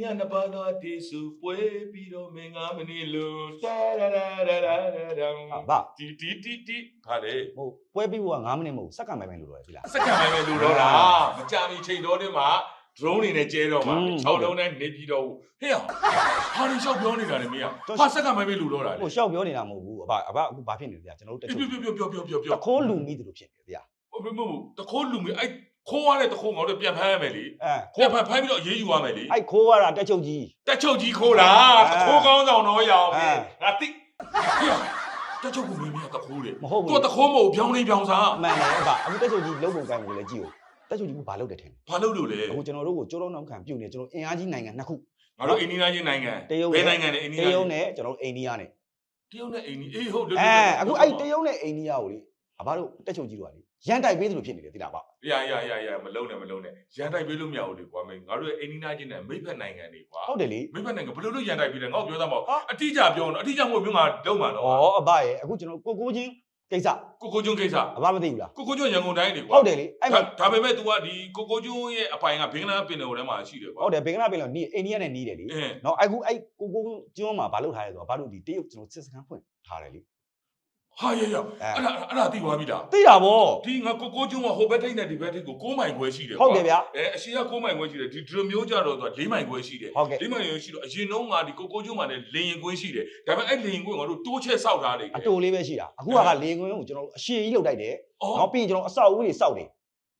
ညနှစ်ပါးသောတေစုပွဲပြီးတော့မင်္ဂမနေလို့တာရာရာရာရာရာဟာဗာတီတီတီတီခါလေဟိုပွဲပြီးဖို့က9မိနစ်မဟုတ်စက္ကန့်ပဲပဲလို့တော့ပြီလားစက္ကန့်ပိုင်းပဲလူတော့တာမကြမီချိန်တော်တင်မှာ drone နေနဲ့ကျဲတော့မှာอืม6လုံးနဲ့နေပြီးတော့ဟေ့ဟာဟာဒီလျှောက်ပြောနေတာလေမင်းကျွန်ကဟာစက္ကန့်ပိုင်းပဲလူတော့တာလေဟိုရှောက်ပြောနေတာမဟုတ်ဘူးအဘအဘအခုဘာဖြစ်နေလဲကျွန်တော်တို့တက်ပြောချုပ်ပြောပြောပြောပြောပြောတခိုးလူမိတယ်လို့ဖြစ်နေတယ်ဗျာဘယ်မဟုတ်တခိုးလူမအဲ့ ခိုးရတဲ့တခိုးငါတို့ပြန်ဖမ်းရမယ်လေအဲပြန်ဖမ်းဖမ်းပြီးတော့အေးအေးယူရမယ်လေအဲ့ခိုးရတာတက်ချုပ်ကြီး တက်ချုပ်ကြီးခိုးတာအဲတခိုးကောင်းဆောင်တော့ရအောင်အဲငါတိဟေ့တက်ချုပ်ကိုမင်းမတခိုးလေမဟုတ်သူဘူးကတခိုးမဟုတ်ပြောင်းနေပြောင်းစားမှန်တယ်အဘအခုတက်ချုပ်ကြီးလုံးပုံကိုင်းကိုလည်းကြည့်ဦးတက်ချုပ်ကြီးကဘာလုပ်တယ်ထင်ဘာလို့လို့လဲအခုကျွန်တော်တို့ကိုကျိုးလုံးနောက်ခံပြုတ်နေကျွန်တော်အင်အားကြီးနိုင်ငံနှစ်ခု ငါတို့အိန္ဒိယချင်းနိုင်ငံတရုတ်ဘယ်နိုင်ငံလဲအိန္ဒိတယရုတ်နဲ့ကျွန်တော်တို့အိန္ဒိယနဲ့တရုတ်နဲ့အိန္ဒိယအေးဟုတ်တယ်အဲအခုအဲ့တရုတ်နဲ့အိန္ဒိယကိုလေ အဘတို့တက်ချုပ်ကြီးတို့ကလေရန်တိုက်ပေးသလိုဖြစ်နေတယ်တိလားဗျရရရရမလုံးနဲ့မလုံးနဲ့ရန်တိုက်ပေးလို့မရဘူးလေကွာမင်းငါတို့ရဲ့အိန္ဒိယချင်းနဲ့မိဖက်နိုင်ငံတွေကွာဟုတ်တယ်လေမိဖက်နိုင်ငံဘယ်လိုလုပ်ရန်တိုက်ပေးလဲငါ့ကိုပြောသားမဟုတ်ဟာအတိအကျပြောတော့အတိအကျမဟုတ်မျိုးငါလုံးမှာတော့ဩအဘရဲ့အခုကျွန်တော်ကိုကိုချင်းကိစ္စကိုကိုကျွန်းကိစ္စအဘမသိဘူးလားကိုကိုကျွန်းရန်ကုန်တိုင်းလေကွာဟုတ်တယ်လေအဲ့မှာဒါပေမဲ့ तू ကဒီကိုကိုကျွန်းရဲ့အပိုင်ကဘင်္ဂလားပင်လယ်ထဲမှာရှိတယ်ကွာဟုတ်တယ်ဘင်္ဂလားပင်လယ်နီးအိန္ဒိယနဲ့နီးတယ်လေအင်းနော်အခုအဲ့ကိုကိုကျွန်းမှာဘာလုပ်ထားလဲဆိုတော့ဘာလို့ဒီတရုတ်ကျွန်တော်စစ်စခန်းဖွင့်ထားတယ်လေ ဟာရရအဲအဲ့ဒါအဲ့ဒါသိသွားပြီလားသိတာဗော ဒီငါကိုကိုကျွန်းကဟိုဘက်ထိပ်နဲ့ဒီဘက်ထိပ်ကို6မိုင်ခွဲရှိတယ်ဟုတ်တယ်ဗျာအဲအရှိက6မိုင်ခွဲရှိတယ်ဒီဒရမျိုးကြတော့ तू 4မိုင်ခွဲရှိတယ်ဟုတ်ကဲ့ 4မိုင်ခွဲရှိတော့အရင်တော့ငါဒီကိုကိုကျွန်းမှာလည်းလေရင်ခွဲရှိတယ်ဒါပေမဲ့အဲ့လေရင်ခွဲငါတို့တိုးချက်ဆောက်ထားတယ်အတူလေးပဲရှိတာအခုကလေကွင်းကိုကျွန်တော်အရှည်ကြီးလုပ်တိုက်တယ်အော်နော်ပြီးရင်ကျွန်တော်အဆောက်အဦတွေစောက်တယ်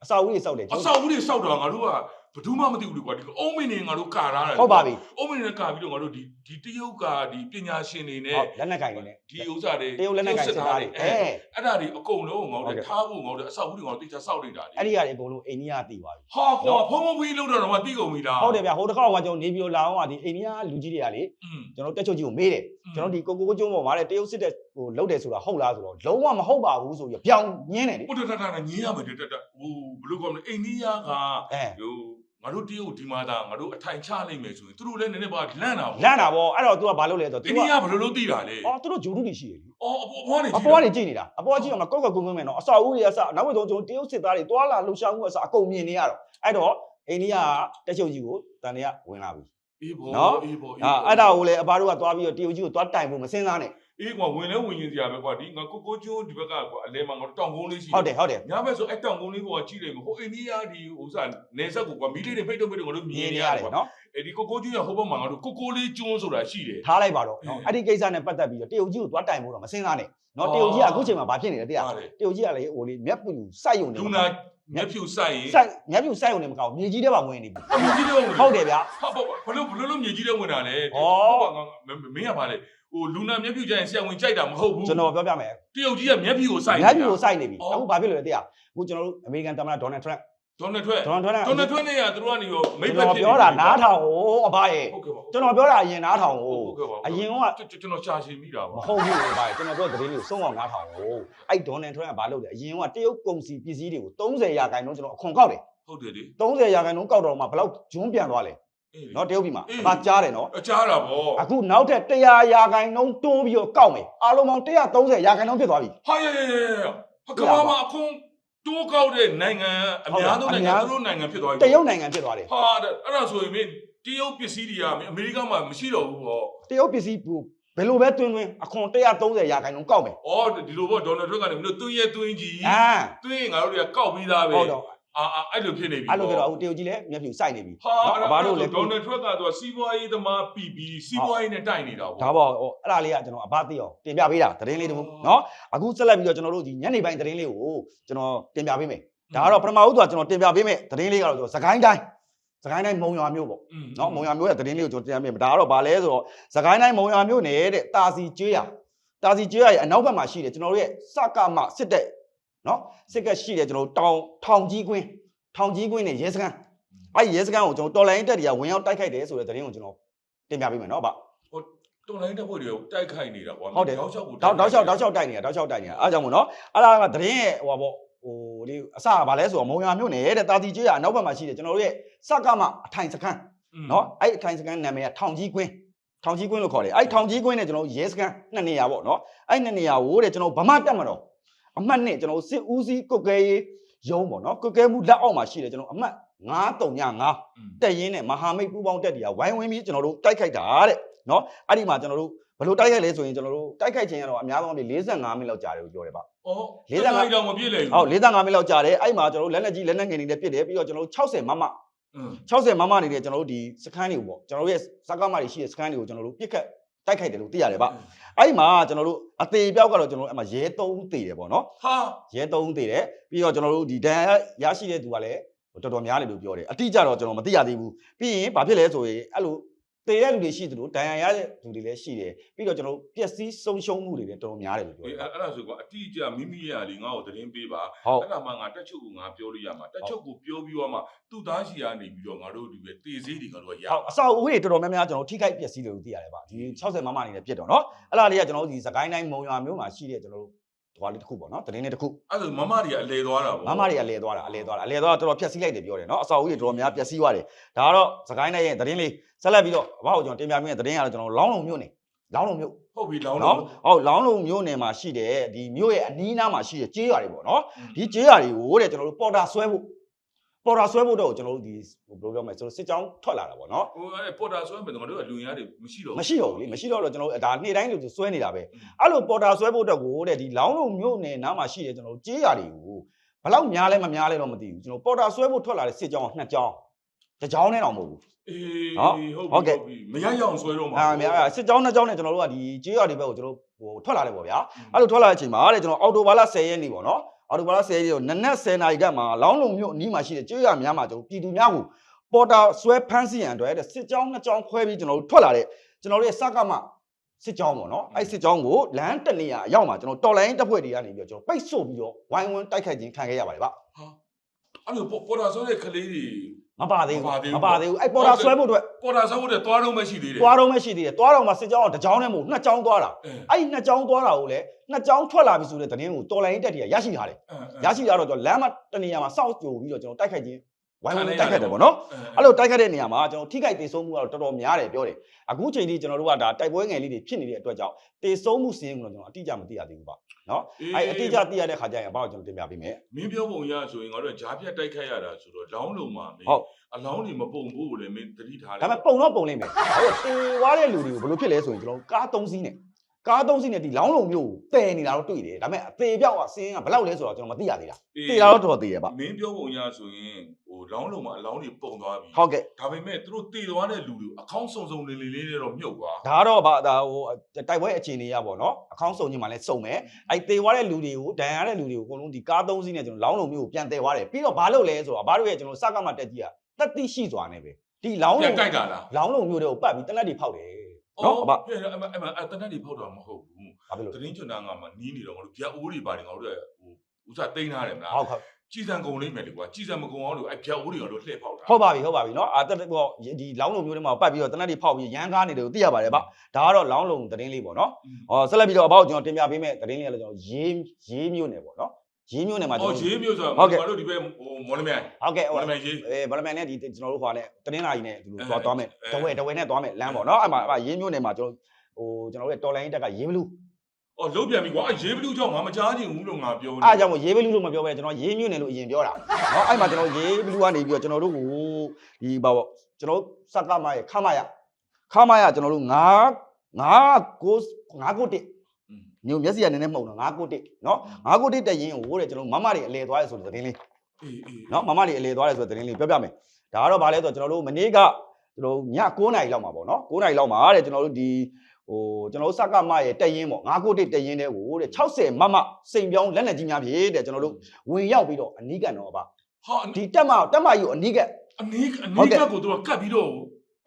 အဆောက်အဦတွေစောက်တယ်အဆောက်အဦတွေဆောက်တော့ငါတို့က ဘယ်သူမှမသိဘူးလေကွာဒီအုံးမင်းနေငါတို့ကာထားတယ်ဟုတ်ပါပြီအုံးမင်းနေကာပြီးတော့ငါတို့ဒီဒီတရုတ်ကဒီပညာရှင်တွေနဲ့ဟုတ်လက်နက်ကင်နေနဲ့ဒီဥစ္စာတွေတရုတ်လက်နက်ကင်စစ်သားတွေအဲအဲ့ဒါတွေအကုန်လုံးငါဟုတ်တို့ကဲ့ထားဖို့ငါတို့အဆောက်အဦတွေငါတို့တိကျဆောက်လိုက်တာလေအဲ့ဒီကနေအကုန်လုံးအိန္ဒိယသိသွားပြီဟာကွာဖုံးဖုံးပြီးလောက်တော့တော့တိကုန်ပြီလားဟုတ်တယ်ဗျာဟိုတစ်ခါကကျွန်တော်နေပြည်တော်လာအောင်ကဒီအိန္ဒိယလူကြီးတွေကလေอืมကျွန်တော်တက်ချုပ်ကြီးကိုမေးတယ်ကျွန်တော်ဒီကိုကိုကိုကျွန်းပေါ်မှာတဲ့တရုတ်စစ်တဲ့ဟိုလုပ်တယ်ဆိုတာဟုတ်လားဆိုတော့လုံးဝမဟုတ်ပါဘူးဆိုပြီးပြောင်းညင်းတယ်လေဘုဒ္ဓတတနာညင်းရမယ်တက်တက်ဟိုဘယ်လိုကောမလဲအိန္ဒိယကအဲဟို ငါတို့တရုတ်ဒီမှာသာငါတို့အထိုင်ချနိုင်မယ်ဆိုရင်သူတို့လည်းနည်းနည်းပါလန့်တာပေါ့လန့်တာဗောအဲ့တော့ तू ကဘာလုပ်လဲဆိုတော့အိ तू န္ဒိကယဘယ်လိုလုပ်သိတာလဲအော်သူတို့ဂျိုဒုတွေရှိတယ်လေအော်အပေါ်ကနေအပေါ်ကနေကြည့်နေတာအပေါ်ကကြည့်အောင်ကောက်ကကွန်းကွန်းမယ်နော်အဆောက်အဦတွေအစနောက်ဆုံးကျွန်တော်တရုတ်စစ်သားတွေတွာလာလှုပ်ရှားမှုအစအကုန်မြင်နေရတော့အဲ့တော့အိန္ဒိယကတက်ချုပ်ကြီးကိုတန်တွေကဝင်လာပြီအေးဘောနော်အေးဘောအေးအာဘောအဲ့ဒါကိုလည်းအဘတို့ကသွားပြီးတော့တရုတ်ကြီးကိုသွားတိုင်ဖို့မစင်းစားနဲ့ အေးကွာဝင်လဲဝင်ရင်စရာပဲကွာဒီငါကိုကိုကျွန်းဒီဘက်ကကွာအလဲမှာငါတို့တောင်ကုန်းလေးရှိဟုတ်တယ်ဟုတ်တယ်ညဘက်ဆိုအဲ့တောင်ကုန်းလေးပေါ်ကကြည့်လိုက်မယ်ဟိုအိန္ဒိယဒီဥစ္စာနေဆက်ကိုကွာမီးလေးတွေဖိတ်တော့ဖိတ်တော့ငါတို့မြမြင်င်နေနေရရတတယ်ယ်ကွာနော်အဲ့ဒီကိုကိုကျွန်းရဟိုဘက်မှာငါတို့ကိုကိုလေးကျွန်းဆိုတာရှိတယ်ထားလိုက်ပါတော့နော်အင်းအဲ့ဒီကိစ္စနဲ့ပတ်သက်ပြီးတော့တရုတ်ကြီးကိုသွားတိုင်ဖို့တော့မစင်းစားနဲ့နော်အော်တရုတ်ကြီးကအခုချိန်မှာဘာဖြစ်နေလဲတရားဟုတ်တယ်တရုတ်ကြီးကလည်းဟိုလေမျက်ပူစိုက်ယုံနေလူနာမျက်ဖြူဆိုင်ရင်စိုက်မျက်ပူစိုက်ယုံနေမကောင်းမြေကြီးထဲမှာဝင်နေပြီအမြကြီးတဲ့ဝင်ဟုတ်တယ်ဗျာဟုတ်ပါဘလို့ဘလို့လို့မြေကြီးတဲ့ဝင်တာလေဩဟုတ်ပါငါမင်းကပါလေ ဟိုလူနာမျက်ဖြူကြရင်ဆရာဝင်ကြိုက်တာမဟုတ်ဘူးကျွန်တော်ပြောပြမယ်တရုတ်ကြီးကမျက်ဖြူကိုစိုက်မျက်ပူကိုစိုက်နေပြီအော်အခုဘာဖြစ်လို့လဲတရားအခုကျွန်တော်တို့အမေရိကန်သမ္မတဒေါ်နယ်ထရန့်ဒေါ်နယ်ထွဲဒေါ်နယ်ထရန့်ဒေါ်နယ်ထွဲနဲ့ကသူတို့ကနေရောမိတ်ကျွန်ဘက်တော်ဖြစ်ပြောတာနားထောင်ဟိုအဘရဲ့ဟုတ်ကဲ့ပါကျွန်တော်ပြောတာအရင်နားထောင်ဟိုဟုတ်ကဲ့ပါအရင်ကကျွန်တော်ရှာရှင်းမိတာမပါဟုတ်ဘူးလေဗျာကျွန်တော်ပြောသတင်းလေးကိုစုံအောင်နားထောင်ဟိုအဲ့ဒေါ်နယ်ထရန့်ကဘာလုပ်လဲအရင်ကတရုတ်ကုန်စီပစ္စည်းတွေကို30ရာခိုင်နှုန်းကျွန်တော်အခွန်ကောက်တယ်ဟုတ်တယ်လေ30ရာခိုင်နှုန်းကောက်တော့မှဘယ်လောက်ဂျွန်းပြန်သွားလဲအေး နော်တရုတ်ပြည်မှာအေးအကြားတယ်နော်အကြားတာဗောအခုနောက်ထပ်100ရာခိုင်နှုန်းတိုးပြီးတော့ကောက်မယ်အားလုံးပေါင်း130ရာခိုင်နှုန်းဖြစ်သွားပြီဟာရရရရဟာကမ္ဘာမှာအခုတိုးကောက်တဲ့နိုင်ငံအများဆုံးနိုင်ငံသူတို့နိုင်ငံဖြစ်သွားပြီတရုတ်နိုင်ငံဖြစ်သွားတယ်ဟာအဲ့ဒါဆိုရင်မင်းတရုတ်ပစ္စည်းတွေကအမေရိကန်မှာမရှိတော့ဘူးဗောတရုတ်ပစ္စည်းဘူးဘယ်လိုပဲတွင်းတွင်းအခွန်130ရာခိုင်နှုန်းကောက်မယ်အော်ဒီလိုဗောဒေါ်နယ်ထရန့်ကနေမင်းတို့တွင်းရဲတွင်းကြီးအာတွင်းရင်ငါတို့တွေကကောက်ပြီးသားပဲဟုတ်တော့ အာအာအဲ့လိုဖြစ်နေပြီအဲ့လိုကြတော့အခုတရုတ်ကြီးလည်းမျက်ဖြူစိုက်နေပြီဟာနော်အဘတို့လည်းဒေါ်နယ်ထရန့်ကတော့စီးပွားရေးသမားပြည်ပြီးစီးပွားရေးနဲ့တိုက်နေတာဗောဒါပေါ့ဟိုအဲ့ဒါလေးကကျွန်တော်အဘသိအောင်တင်ပြပေးတာသတင်းလေးတစ်ခုနော်အခုဆက်လက်ပြီးတော့ကျွန်တော်တို့ဒီညနေပိုင်းသတင်းလေးကိုကျွန်တော်တင်ပြပေးမယ်ဒါကတော့ပထမဦးဆိုကျွန်တော်တင်ပြပေးမယ်သတင်းလေးကတော့ကျွန်တော်စကိုင်းတိုင်းစကိုင်းတိုင်းမုံရွာမြို့ပေါ့อืมနော်မုံရွာမြို့ရဲ့သတင်းလေးကိုကျွန်တော်တင်ပြပေးမယ်ဒါကတော့ဗာလဲဆိုတော့စကိုင်းတိုင်းမုံရွာမြို့နယ်တဲ့တာစီကျွေးရတာစီကျွေးရရဲ့အနောက်ဘက်မှာရှိတယ်ကျွန်တော်တို့ရဲ့စကမစစ်တဲ့ နော်စစ်ကရှိတယ်ကျွန်တော်တို့တောင်ထောင်ကြီးကွင်းထောင်ကြီးကွင်းနဲ့ရဲစခန်းအဲ့ဒီရဲစခန်းကိုကျွန်တော်တော်လိုင်းတက်တွေကဝင်ရောက်တိုက်ခိုက်တယ်ဆိုတဲ့သတင်းကိုကျွန်တော်တင်ပြပေးမယ်နော်ဗျတော်လိုင်းတဲ့ဘွေတွေကိုတိုက်ခိုက်နေတာဗောဟုတ်တယ်တောက်လျှောက်ကိုတောက်တောက်လျှောက်တောက်လျှောက်တိုက်နေတာတောက်လျှောက်တိုက်နေတာအားကြောင့်မို့နော်အဲ့ဒါကသတင်းရဲ့ဟိုပါပေါ့ဟိုလေးအစကဘာလဲဆိုတော့မုံရွာမြို့နယ်တဲ့တာတီကျွေးရအနောက်ဘက်မှာရှိတယ်ကျွန်တော်တို့ရဲ့စကမအထိုင်စခန်းနော်အဲ့ဒီအထိုင်စခန်းနာမည်ကထောင်ကြီးကွင်းထောင်ကြီးကွင်းလို့ခေါ်တယ်အဲ့ဒီထောင်ကြီးကွင်းနဲ့ကျွန်တော်တို့ရဲစခန်းနှစ်နေရာပေါ့နော်အဲ့ဒီနှစ်နေရာကိုတဲ့ကျွန်တော်ဗမာတက်မတော် အမှတ်နဲ့ကျွန်တော်တို့စစ်ဦးစီးကုတ်ကဲရေးရုံးပေါ့နော်ကုတ်ကဲမှုလက်အောက်မှာရှိတယ်ကျွန်တော်အမှတ်935တက်ရင်းနဲ့မဟာမိတ်ပူးပေါင်းတက်တွေကဝိုင်းဝန်းပြီးကျွန်တော်တို့တိုက်ခိုက်တာတဲ့နော်အဲ့ဒီမှာကျွန်တော်တို့ဘယ်လိုတိုက်ခိုက်လဲဆိုရင်ကျွန်တော်တို့တိုက်ခိုက်ခြင်းကတော့အများဆုံးပြီး45မိနစ်လောက်ကြာတယ်လို့ပြောတယ်ဗျဩ45တော့မပြည့်လေဟုတ်45မိနစ်လောက်ကြာတယ်အဲ့မှာကျွန်တော်တို့လက်လက်ကြီးလက်နက်ငယ်တွေနဲ့ပစ်တယ်ပြီးတော့ကျွန်တော်တို့60မမอืม60မမနေတဲ့ကျွန်တော်တို့ဒီစခန်းတွေကိုပေါ့ကျွန်တော်တို့ရဲ့စကားမတွေရှိတဲ့စခန်းတွေကိုကျွန်တော်တို့ပြစ်ခတ် တိုက်ခိုက်တယ်လို့သိရတယ်ဗျအဲ့ဒီမှာကျွန်တော်တို့အသေးပြောက်ကတော့ကျွန်တော်တို့အဲ့မှာရဲ3သေးတယ်ပေါ့နော်ဟာရဲ3သေးတယ်ပြီးတော့ကျွန်တော်တို့ဒီဒဏ်ရာရရှိတဲ့သူကလည်းတော်တော်များတယ်လို့ပြောတယ်အတိအကျတော့ကျွန်တော်မသိရသေးဘူးပြီးရင်ဘာဖြစ်လဲဆိုရင်အဲ့လို တေတဲ့လူတွေရှိသလိုဒဏ်ရာရတဲ့လူတွေလည်းရှိတယ်ပြီးတော့ကျွန်တော်တို့ပျက်စီးဆုံးရှုံးမှုတွေလည်းတော်တော်များတယ်လို့ပြောအေးတယ် အဲ့ဒါဆိုကအတိအကျမိမိရလေငါ့ကိုသတင်းပေးပါဟုတ် အဲ့ဒါမှငါတက်ချုပ်ကိုငါပြောလို့ရမှာတက်ချုပ်ကိုပြောပြီးတော့မှသူ့သားရှိရနေပြီးတော့ငါတို့ဒီပဲတေသေးတွေငါတို့ကရဟုတ်အဆောက်အဦတွေတော်တော်များများကျွန်တော်ထိခိုက်ပျက်စီးတယ်လို့သိရတယ်ဗျဒီ60မမအနေနဲ့ပြစ်တော့နော်အဲ့ဒါလေးကကျွန်တော်တို့ဒီစကိုင်းတိုင်းမုံရွာမျိုးမှာရှိတဲ့ကျွန်တော်တို့ ဟွာလေးတစ်ခုပေါ့နော်တရင်လေးတစ်ခုအဲ့ဒါမမတွေကအလဲသွားတာပေါ့မမတွေကအလဲသွားတာအလဲသွားတာအလဲသွားတာတော်တော်ဖြက်စီးလိုက်တယ်ပြောတယ်နော်အဆောက်အဦတွေတော်တော်များပျက်စီးသွားတယ်ဒါကတော့စကိုင်းတိုင်းရဲ့တရင်လေးဆက်လက်ပြီးတော့ဘာလို့ကျွန်တော်တင်ပြပေးတဲ့တရင်ကတော့ကျွန်တော်လောင်းလုံးမြို့နေလောင်းလုံးမြို့ဟုတ်ပြီလောင်းနော်လုံးဟုတ်လောင်းလုံးမြို့နယ်မှာရှိတဲ့ဒီမြို့ရဲ့အနီးနားမှာရှိတဲ့ကျေးရွာတွေပေါ့နော်ဒီကျေးရွာတွေကိုတဲ့ကျွန်တော်တို့ပေါ်တာဆွဲဖို့ ပေါ်တာဆွဲဖို့တော့ကျွန်တော်တို့ဒီဘယ်လိုပြောမလဲကျွန်တော်စစ်ကြောင်းထွက်လာတာပေါ့နော်ဟိုအဲ့ပေါ်တာဆွဲမယ်ငါတို့ကလူရတွေမရှိတော့မရှိတော့ဘူးလေမရှိတော့တော့ကျွန်တော်တို့ဒါနေ့တိုင်းလို့ဆွဲနေတာပဲအဲ့လိုပေါ်တာဆွဲဖို့အတွက်ကိုတဲ့ဒီလောင်းလုံးမြို့နယ်နားမှာရှိတဲ့ကျွန်တော်တို့ကျေးရွာတွေကိုဘယ်လောက်များလဲမများလဲတော့မသိဘူးကျွန်တော်ပေါ်တာဆွဲဖို့ထွက်လာတဲ့စစ်ကြောင်းကနှစ်ကြောင်းတစ်ကြောင်းနဲ့တော့မဟုတ်ဘူးအေးနော်ဟုတ်ဟုတ်ကဲ့ပြီမရရအောင်ဆွဲတော့မှာအာများစစ်ကြောင်းနှစ်ကြောင်းနဲ့ကျွန်တော်တို့ကဒီကျေးရွာတွေဘက်ကိုကျွန်တော်ဟိုထွက်လာတယ်ပေါ့ဗျာအဲ့လိုထွက်လာတဲ့အချိန်မှာတဲ့ကျွန်တော်အော်တိုဘာလ10ရက်နေ့ပေါ့နော် အော်တိုဘာလ10ရက်နေ့ကိုနနက်10နာရီကမှလောင်းလုံးမြို့အနီးမှာရှိတဲ့ကျေးရွာများမှာကျွန်တော်ပြည်သူများကိုပေါ်တာဆွဲဖမ်းဆီးရန်အတွက်တဲ့စစ်ကြောင်းနှစ်ကြောင်းခွဲပြီးကျွန်တော်တို့ထွက်လာတဲ့ကျွန်တော်တို့ရဲ့စကားမစစ်ကြောင်းပေါ့နော်အဲ့စစ်ကြောင်းကိုလမ်းတနေရအရောက်မှာကျွန်တော်တော်လိုင်းတပ်ဖွဲ့တွေကနေပြီးတော့ကျွန်တော်ပိတ်ဆို့ပြီးတော့ဝိုင်းဝန်းတိုက်ခိုက်ခြင်းခံခဲ့ရပါတယ်ဗျဟာ အဲ့လိုပေါ်တာဆွဲတဲ့ကလေးတွေမပါသေးဘူးမပါသေးဘူးမပါသေးဘူးအဲ့ပေါ်တာဆွဲဖို့အတွက်ပေါ်တာဆွဲဖို့တဲ့သွားတော့မရှိသေးတယ်သွားတော့မရှိသေးတယ်သွားတော့မှစစ်ကြောင်းကတစ်ကြောင်းနဲ့မဟုတ်နှစ်ကြောင်းသွားတာအဲအဲ့ဒီနှစ်ကြောင်းသွားတာကိုလည်းနှစ်ကြောင်းထွက်လာပြီဆိုတဲ့သတင်းကိုတော်လိုင်းတက်တည်းရရှိထားတယ်ရရှိတာတော့ကျွန်တော်လမ်းမတနေရာမှာစောင့်ကြိုပြီးတော့ကျွန်တော်တိုက်ခိုက်ခြင်း ဝိုင်းဝန်းတိုက်ခိုက်တယ်ပေါ့နော်အဲ့လိုတိုက်ခိုက်တဲ့နေရာမှာကျွန်တော်ထိခိုက်ဒေဆုံးမှုကတော့တော်တော်များတယ်ပြောတယ်အခုချိန်ထိကျွန်တော်တို့ကဒါတိုက်ပွဲငယ်လေးတွေဖြစ်နေတဲ့အတွက်ကြောင့်ဒေဆုံးမှုစီးရင်ကတော့ကျွန်တော်အတိအကျမသိရသေးဘူးပါနော်အဲ့အတိအကျသိရတဲ့ခါကျရင်ဘာလို့ကျွန်တော်တင်ပြပေးမယ်မင်းပြောပုံရဆိုရင်ငါတို့ဂျားပြတ်တိုက်ခိုက်ရတာဆိုတော့လောင်းလုံးမှာမင်းဟုတ်အလောင်းတွေမပုံဖို့ကိုလည်းမင်းသတိထားဒါပေမဲ့ပုံတော့ပုံလိမ့်မယ်ဟိုတေဝါတဲ့လူတွေကိုဘယ်လိုဖြစ်လဲဆိုရင်ကျွန်တော်ကား၃စီးနဲ့ ကား၃စီးနဲ့ဒီလောင်းလုံးမျိုးကိုတည်နေတာတော့တွေ့တယ်ဒါပေမဲ့အသေးပြောက်ကစင်းကဘယ်လောက်လဲဆိုတော့ကျွန်တော်မသိရသေးတာသိတာတော့တော်တော်သိရပါမင်းပြောပုံရဆိုရင်ဟိုလောင်းလုံးမှာအလောင်းတွေပုံသွားပြီဟုတ်ကဲ့ဒါပေမဲ့သူတို့တည်သွားတဲ့လူတွေအကောင်းဆုံးဆုံးလေးလေးလေးနဲ့တော့မြုပ်သွားဒါကတော့ဗာဒါဟိုတိုက်ပွဲအခြေအနေရပါတော့အကောင်းဆုံးကြီးမှလည်းစုံမယ်အဲ့တေဝါတဲ့လူတွေကိုဒဏ်ရာတဲ့လူတွေကိုအကုန်လုံးဒီကား၃စီးနဲ့ကျွန်တော်လောင်းလုံးမျိုးကိုပြန်တည်သွားတယ်ပြီးတော့ဘာလုပ်လဲဆိုတော့ဘာလို့ရဲ့ကျွန်တော်စကားမှတက်ကြီးကတက်တိရှိစွာနေပဲဒီလောင်းပြလုံးန်ကြိုက်တာလားလောင်းလုံးမျိုးတွေကိုပတ်ပြီးတနက်တွေဖောက်တယ် နော်အဘ အဲ့ဒါအမအမအတနက်တွေဖောက်တာမဟုတ်ဘူး ဘာဖြစ်လို့ တရင်ကျွန်းသားကမှနီးနေတော့ငါတို့ပြက်အိုးတွေပါတယ်ငါတို့ဟိုဥစားတိန်းထားတယ်မလား ဟုတ်ဟုတ် ကြည်စံကုန်လိမ့်မယ်လေကွာကြည်စံမကုန်အောင်လို့အဲ့ပြက်အိုးတွေငါတို့လှည့်ဖောက်တာ ဟုတ်ပါပြီဟုတ်ပါပြီเนาะအာတက်ဟောဒီလောင်းလုံးမျိုးတွေမှာပတ်ပြီးတော့တနက်တွေဖောက်ပြီးရန်ကားနေတယ်ကိုသိရပါတယ်ဗျဒါကတော့လောင်းလုံးသတင်းလေးပေါ့เนาะဟောဆက်လက်ပြီးတော့အဘောက်ကျွန်တော်တင်ပြပေးမယ်သတင်းလေးကလည်းကျွန်တော်ရေးရေးမျိုးနယ်ပေါ့เนาะ ရေးမျိုးနယ်မှာကျွန်အော်တော်ရေးမျိုးဆိုဟုတ်ကဲ့ငါတို့ဒီဘက်ဟိုမော်လမြိုင်ဟုတ်ကဲ့ဟိုမော်လမြိုင်ရေးအဲဗလမန်နဲ့ဒီကျွန်တော်တို့ဟိုကလည်းတင်းလာကြီးနဲ့ဒီလိုအဲသွားသွားမယ်အဲတဝဲတဝဲနဲ့သွားမယ်လမ်းပေါ့နော်အဲ့မှာအဲ့မှာရေးမျိုးနယ်မှာကျွန်တော်ဟိုကျွန်တော်တို့ရဲ့တော်လိုင်းတက်ကရေးဘလူးအော်လုံးပြန်ပြီကွာအဲ့ရေးဘလူးကြောင့်ငါမကြားချင်ဘူးလို့ငါပြောနေအားကြောင့်မို့ရေးဘလူးလို့မပြောဘဲကျွန်တော်ရေးမျိုးနယ်လို့အရင်ပြောတာနော်အဲ့မှာကျွန်တော်ရေးဘလူးကနေပြီးတော့ကျွန်တော်တို့ကိုဒီပါပေါ့ကျွန်တော်စက်ကမရဲ့ခမရခမရကျွန်တော်တို့9 9ကို9ကိုတစ် อืมမျိုးမျက်စိကနည်းနည်းမှုံတော့9ကိုတစ်နော်9ကိုတစ်တက်ရင်ဟိုတဲ့ကျွန်တော်မမတွေအလဲသွားရဲဆိုတဲ့သတင်းလေးအေးအေးနော်မမတွေအလဲသွားရဲဆိုတဲ့သတင်းလေးပြောပြမယ်ဒါကတော့ဗာလဲဆိုတော့ကျွန်တော်တို့မနေ့ကကျွန်တော်တို့ည9နာရီလောက်မှာပေါ့နော်9နာရီလောက်မှာတဲ့ကျွန်တော်တို့ဒီဟိုကျွန်တော်တို့စကမရဲ့တက်ရင်ပေါ့9ကိုတစ်တက်ရင်တဲ့ဟိုတဲ့60မမစိန်ပြောင်းလက်လက်ကြီးများဖြင့်တဲ့ကျွန်တော်တို့ဝင်ရောက်ပြီးတော့အနီးကန်တော့ဗာဟာဒီတက်မတက်မကြီးကိုအနီးကန်အနီးအနီးကကိုတော့ကတ်ပြီးတော့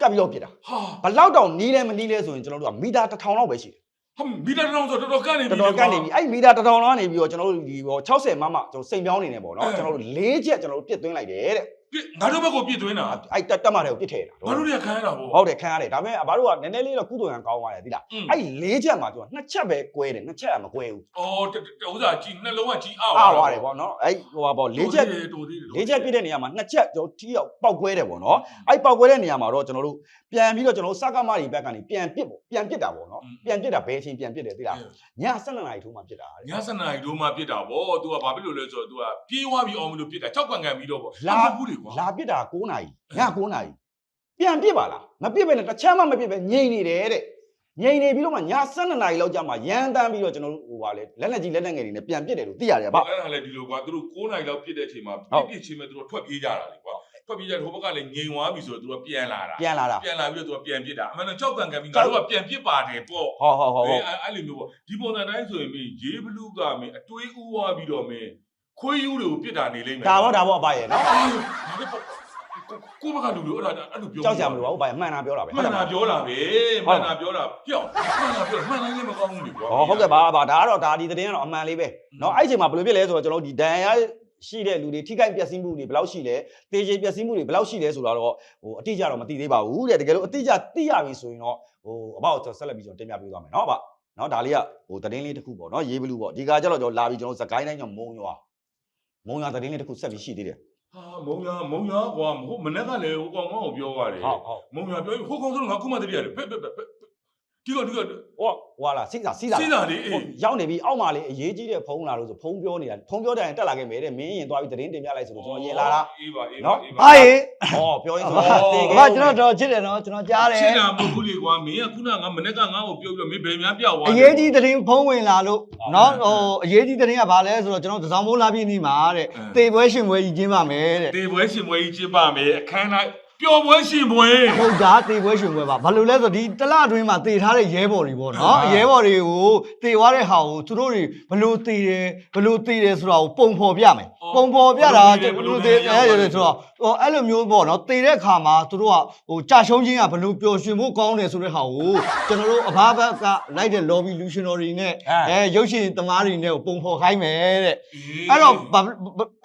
ကပ်ပြီးတော့ပြစ်တာဟာဘလောက်တောင်နီးလဲမနီးလဲဆိုရင်ကျွန်တော်တို့ကမီတာ1000လောက်ပဲရှိတယ် ဟာမီတာတောင်ဆိုတော်တော်ကနေပြီတော်တော်ကန့်နေပြီအဲ့မီတာ1000လောက်ကနေပြီးတော့ကျွန်တော်တို့ဒီဟို60မမကျွန်တော်စိန်ပြောင်းနေနေပေါ့နော်ကျွန်တော်တို့၄ချက်ကျွန်တော်တို့ပြစ်သွင်းလိုက်တယ်တဲ့ ငါတို့ဘက်ကိုပြစ်သွင်းတာ အဲ့တက်တက်မတွေကိုပြစ်ထည့်တာ ငါတို့တွေကခံရတာပေါ့ ဟုတ်တယ်ခံရတယ်ဒါပေမဲ့ဘာလို့ကနည်းနည်းလေးတော့ကုသိုလ်ကံကောင်းသွားတယ်သိလား อืม အဲ့၄ချက်မှာသူကနှစ်ချက်ပဲကွဲတယ်နှစ်ချက်ကမကွဲဘူး အော်တဥစားကြည်နှလုံးကကြည်အောက် အားသွားတယ်ပေါ့နော်အဲ့ဟိုပါပေါ့၄ချက် တူသေးတယ် ၄ချက်ပြည့်တဲ့နေရာမှာနှစ်ချက်ကျွန်တော်တီးရောက်ပောက်ကွဲတယ်ပေါ့နော်အဲ့ပောက်ကွဲတဲ့နေရာမှာတော့ကျွန်တော်တို့ပြန်ပြီးတော့ကျွန်တော်တို့စကမတွေဘက်ကနေပြန်ပစ်ပေါ့ပြန်ပစ်တာပေါ့နော်ပြန်ပစ်တာဘယ်အချိန်ပြန်ပစ်တယ်သိလားည7နာရီထိုးမှပစ်တာတဲ့ ညစနာရီတို့မှပြစ်တာဗော तू ကဘာဖြစ်လို့လဲဆိုတော့ तू ကပြေးသွားပြီးအောင်မလို့ပြစ်တာကြောက်ကန်ကန်ပြီးတော့ဗောဘူးလေ ကွာလာပစ်တာ9နာရီည9နာရီပြန်ပစ်ပါလားမပစ်ပဲနဲ့တစ်ချမ်းမှမပစ်ပဲငြိမ်နေတယ်တဲ့ငြိမ်နေပြီးတော့မှည12နာရီလောက်ကြာမှရန်တန်းပြီးတော့ကျွန်တော်တို့ဟိုပါလေလက်လက်ကြီးလက်လက်ငယ်တွေနဲ့ပြန်ပစ်တယ်လို့သိရတယ်ဗျအဲ့ဒါလည်းဒီလိုကွာသူတို့9နိုင်လောက်ပြစ်တဲ့အချိန်မှာဟုတ်ပြစ်ပြစ်ချင်းမဲ့သူတို့ထွက်ပြေးကြတာလေကွာထွက်ပြေးကြတယ်ဟိုဘက်ကလည်းငြိမ်သွားပြီဆိုတော့သူကပြန်လာတာပြန်လာတာပြန်လာပြီးတော့သူကပြန်ပြစ်တာအမှန်တော့ကြောက်ကန်ကန်ပြီးငါတို့ကပြန်ပြစ်ပါတယ်ပေါ့ဟောဟောဟောဟောအဲ့အဲ့လိုမျိုးပေါ့ဒီပုံစံတိုင်းဆိုရင်မင်းရေးဘလူးကမင်းအတွေးဥဝါပြီးတော့မင်း ခွေးယူတွေကိုပြစ်တာနေလိမ့်မယ် ဒါပေါ့ဒါပေါ့အပါရဲ့နော် အာဒါလည်းပေါ့ကိုမကလူလို့အဲ့ဒါအဲ့လိုပြော ကြောက်ကြမလို့ပါဘူးအပါရဲ့မှန်တာပြောတာပဲ မှန်တာပြောတာပဲမှန်တာပြောတာပြောင်းမှန်တာပြောမှန်တိုင်းလည်းမကောင်းဘူးလေကွာ ဟောဟုတ်ကဲ့ပါပါဒါကတော့ဒါဒီသတင်းကတော့အမှန်လေးပဲเนาะအဲ့ဒီအချိန်မှာဘယ်လိုဖြစ်လဲဆိုတော့ကျွန်တော်တို့ဒီဒဏ်ရာရှိတဲ့လူတွေထိခိုက်ပျက်စီးမှုတွေဘယ်လောက်ရှိလဲတေချေပျက်စီးမှုတွေဘယ်လောက်ရှိလဲဆိုတော့ဟိုအတိအကျတော့မသိသေးပါဘူးတဲ့တကယ်လို့အတိအကျသိရပြီဆိုရင်တော့ဟိုအပေါ့ကျွန်တော်ဆက်လက်ပြီးကျွန်တော်တင်ပြပေးသွားမယ်เนาะအပါเนาะဒါလေးကဟိုသတင်းလေးတစ်ခုပေါ့เนาะရေးဘလူးပေါ့ဒီကကြတော့ကျွန်တော်လာပြီးကျွန်တော်စကိုင်းတိုင်းကျွန်တော်မုံရွာ မုံရွာသတင်းလေးတစ်ခုဆက်ပြီးရှိသေးတယ်ဟာမုံရမုံရကွာဟိုမနေ့ကလည်းဟိုကောင်ကောင်ကိုပြောရတယ်ဟုတ်ဟုတ်မုံရပြောဟိုကောင်ဆိုတော့ငါခုမှတည်းရတယ်ဖက်ဖက်ဖက် ဒီကဒီကဟောဟွာလာစိစာစိစာစီးတာလေအေးရောက်နေပြီအောက်မှာလေအရေးကြီးတဲ့ဖုန်းလာလို့ဆိုဖုန်းပြောနေတာဖုန်းပြောတဲ့ရင်တက်လာခဲ့မယ်တဲ့မင်းရင်သွားပြီးသတင်းတင်ပြလိုက်ဆိုလို့ကျွန်တော်ရင်လာတာအေးပါအေးပါနော်အေးဟာရေဟောပြောရင်အဆိုတော့တင်ဘခဲ့ကျွန်တော်တော့ချစ်တယ်နော်ကျွန်တော်ကြားတယ်ရှင်းတာမဟုတ်ဘူးလေကွာမင်းကခုနကငါမနေ့ကငါ့ကိုပြောပြီးတော့မင်းဘယ်များပြောက်သွားအရေးကြီးသတင်းဖုံးဝင်လာလို့နော်ဟိုအရေးကြီးသတင်းကဘာလဲဆိုတော့ကျွန်တော်တစောင်းမိုးလာပြည့်နေမှာတဲ့တေပွဲရှင်ပွဲကြီးကျင်းပါမယ်တဲ့တေပွဲရှင်ပွဲကြီးကျင်းပါမယ်အခမ်းအနား ပျော်ပွဲရှင်ပွဲဟုတ်တာတေပွဲရှင်ပွဲပါဘာလို့လဲဆိုတော့ဒီတလအတွင်းမှာတေထားတဲ့ရဲဘော်တွေပေါ့နော်အာရဲဘော်တွေကိုတေသွားတဲ့ဟာကိုသူတို့တွေဘလို့တေတယ်ဘလို့တေတယ်ဆိုတာကိုပုံဖော်ပြမယ်ပုံဖော်ပြတာဘလို့တေအဲဆိုတော့ဟိုအဲ့လိုမျိုးပေါ့နော်တေတဲ့ခါမှာသူတို့ကဟိုကြာရှုံးခြင်းကဘလို့ပျော်ရွှင်ဖို့ကောင်းတယ်ဆိုတဲ့ဟာကိုကျွန်တော်တို့အဘဘက်ကလိုက်တဲ့ lobby lusionary တွေနဲ့အဲရုပ်ရှင်သမားတွေနဲ့ကိုပုံဖော်ခိုင်းမယ်တဲ့အဲ့တော့ဘာ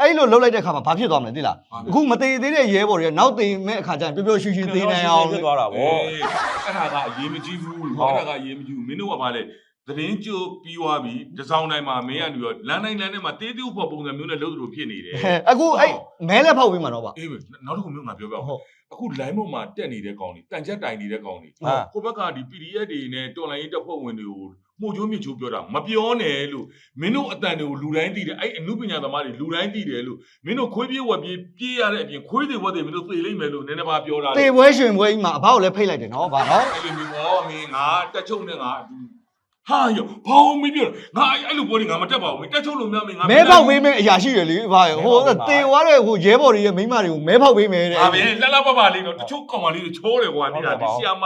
အဲ့လိုလှုပ်လိုက်တဲ့ခါမှာဘာဖြစ်သွားမလဲသိလားအခုမသေးသေးတဲ့ရဲဘော်တွေကနောက်သေးမဲ့အခါကျရင်ပျော်ပျော်ရွှင်ရွှင်သေးနိုင်အောင်ဖြစ်သွားတာအေးဗောအဲ့ဒါကအရေးမကြီးဘူးဟုတ်အဲ့ဒါကအရေးမကြီးဘူးမင်းတို့ကဘာလဲသတင်းကြိုပြီးသွားပြီဒီဆောင်တိုင်းမှာမင်းကနေပြီးတော့လမ်းတိုင်းလမ်းထဲမှာတေးတူဖို့ပုံစံမျိုးနဲ့လှုပ်သလိုဖြစ်နေတယ်အခုအဲ့မဲလက်ဖောက်ပြီးမှာတော့ဗျအေးပဲနောက်တစ်ခုမျိုးငါပြောပြအောင်ဟုတ်အခု line ပေါ်မှာတက်နေတဲ့ကောင်တွေတန်ချက်တိုင်နေတဲ့ကောင်တွေဟာကိုဘက်ကဒီ PDF တွေနဲ့တော်လိုင်းရေးတပ်ဖွဲ့ဝင်တွေကို မှုချိုးမြချိုးပြောတာမပြောနဲ့လို့မင်းတို့အတန်တွေကိုလူတိုင်းသိတယ်အဲ့အမှုပညာသမားတွေလူတိုင်းသိတယ်လို့မင်းတို့ခွေးပြေးဝက်ပြေးပြေးရတဲ့အပြင်ခွေးတွေဝက်တွေမင်းတို့သိလိမ့်မယ်လို့နည်းနည်းပါပြောတာလေတေပွဲရွှင်ပွဲကြီးမှာအဘောက်လည်းဖိတ်လိုက်တယ်နော်ဗျနော်အဲ့လိုမျိုးပေါ့မင်းငါတက်ချုပ်နဲ့ငါအတူဟာယောဘောင်းမပြောငါအဲ့လိုပွဲတွေငါမတက်ပါဘူးမင်းတက်ချုပ်လို့များမင်းငါမဲဖောက်ပေးမဲ့အရာရှိရလေဗျဟိုတေသွားတဲ့ဟိုရဲဘော်တွေရဲ့မိန်းမတွေကိုမဲဖောက်ပေးမယ်တဲ့ဟာမင်းလှလှပပလေးတော့တချို့ကောင်မလေးတွေချိုးတယ်ကွာဒီလားဒီဆီယာမ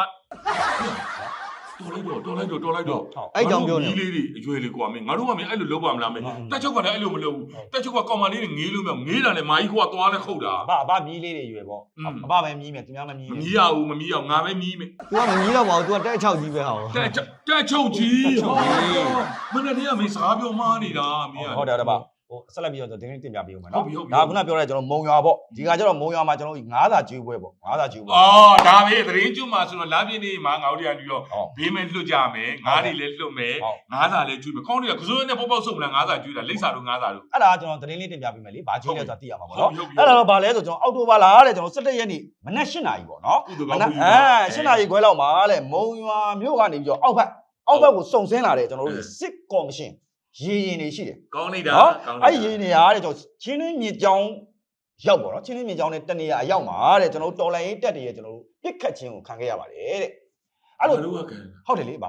တော်လိုက်တော့တော်လိုက်တော့တော်လိုက်တော့အဲ့ကြောင့်ပြောနေငါတို့ကြီးလေးတွေအရွယ်လေးကွာမင်းငါတို့ကမင်းအဲ့လိုလုပ်ပါမလားမင်းတက်ချုပ်ကလည်းအဲ့လိုမလုပ်ဘူးတက်ချုပ်ကကောင်မလေးတွေငေးလို့မငေးတာလည်းမာကြီးကွာသွားလဲခုတ်တာအဘအဘမြည်လေးတွေရွယ်ပေါ့อืมအဘပဲမြည်မယ်သူများမမြည်မဘူးမီးရဘူးမမီးရအောင်ငါပဲမီးမယ်သူကမကြီးတော့ပါဘူးသူကတက်6ကြီးပဲဟာတက်ချုပ်တက်ချုပ်ကြီးမနေ့ကမင်းစကားပြောမှားနေတာမင်းဟုတ်တယ်ဟုတ်တယ်ဗျ ဟိုဆက်လက်ပြီးတော့သတင်းတင်ပြပေးဦးမယ်ဟုတ်နော်ပြီဟုတ်ပြီဒါခုနပြောတဲ့ကျွန်တော်မုံရွာပေါ့ဒီကကျတော့မုံရွာမှာကျွန်တော်ငါးစာကျွေးပွဲပေါ့ငါးစာကျွေးပွဲအော်ဒါပဲသတင်းကျွမှာဆိုတော့လာပြင်းနေမှာငါတို့တရားပြီးတော့ဟုတ်ဘေးမဲ့လွတ်ကြမယ်ငါးတွေလည်းလွတ်မယ်ဟုတ်ငါးစာလည်းကျွေးမယ်ကောင်းတွေကကစိုးနဲ့ပေါက်ပေါက်ဆုပ်မလားငါးစာကျွေးတာလိမ့်စာတို့ငါးစာတို့အဲ့ဒါကကျွန်တော်သတင်းလေးတင်ပြပေးမယ်လေဘာကျွေးလဲဆိုတာသိရမှာပေါ့နော်ဟုတ်ပြီအဲ့ဒါတော့ဘာလဲဆိုကျွန်တော်အောက်တိုဘာလာတဲ့ကျွန်တော်17ရက်နေ့မနက်8နာရီပေါ့နော်ကုသမကောင်းနက်ဘူးအဲ8နာရီခွဲလောက်မှာတဲ့မုံရွာမြို့ကနေပြီးတော့အောက်ဘက်အောက်ဘက်ကိုစုံစင်းလာတဲ့ကျွန်တော်တို့စစ်ကော်မရှင် ရေရင်တွေရှိတယ်ကောင်းနေတာနော်ကောင်းအဲ့ရေနေရတဲ့ကျွန်တော်ချင်းင်းမြင့်ကြောင်းရောက်ပေါ့နော်ချင်းင်းမြင့်ကြောင်းနဲ့တနေရာအရောက်မှာတဲ့ကျွန်တော်တို့တော်လိုင်းရေးတက်တွေရဲ့ကျွန်တော်တို့ပြစ်ခတ်ခြင်းကိုခံခဲ့ရပါတယ်တဲ့အဲ့လိုတို့ကကန်ဟုတ်တယ်လေဗျ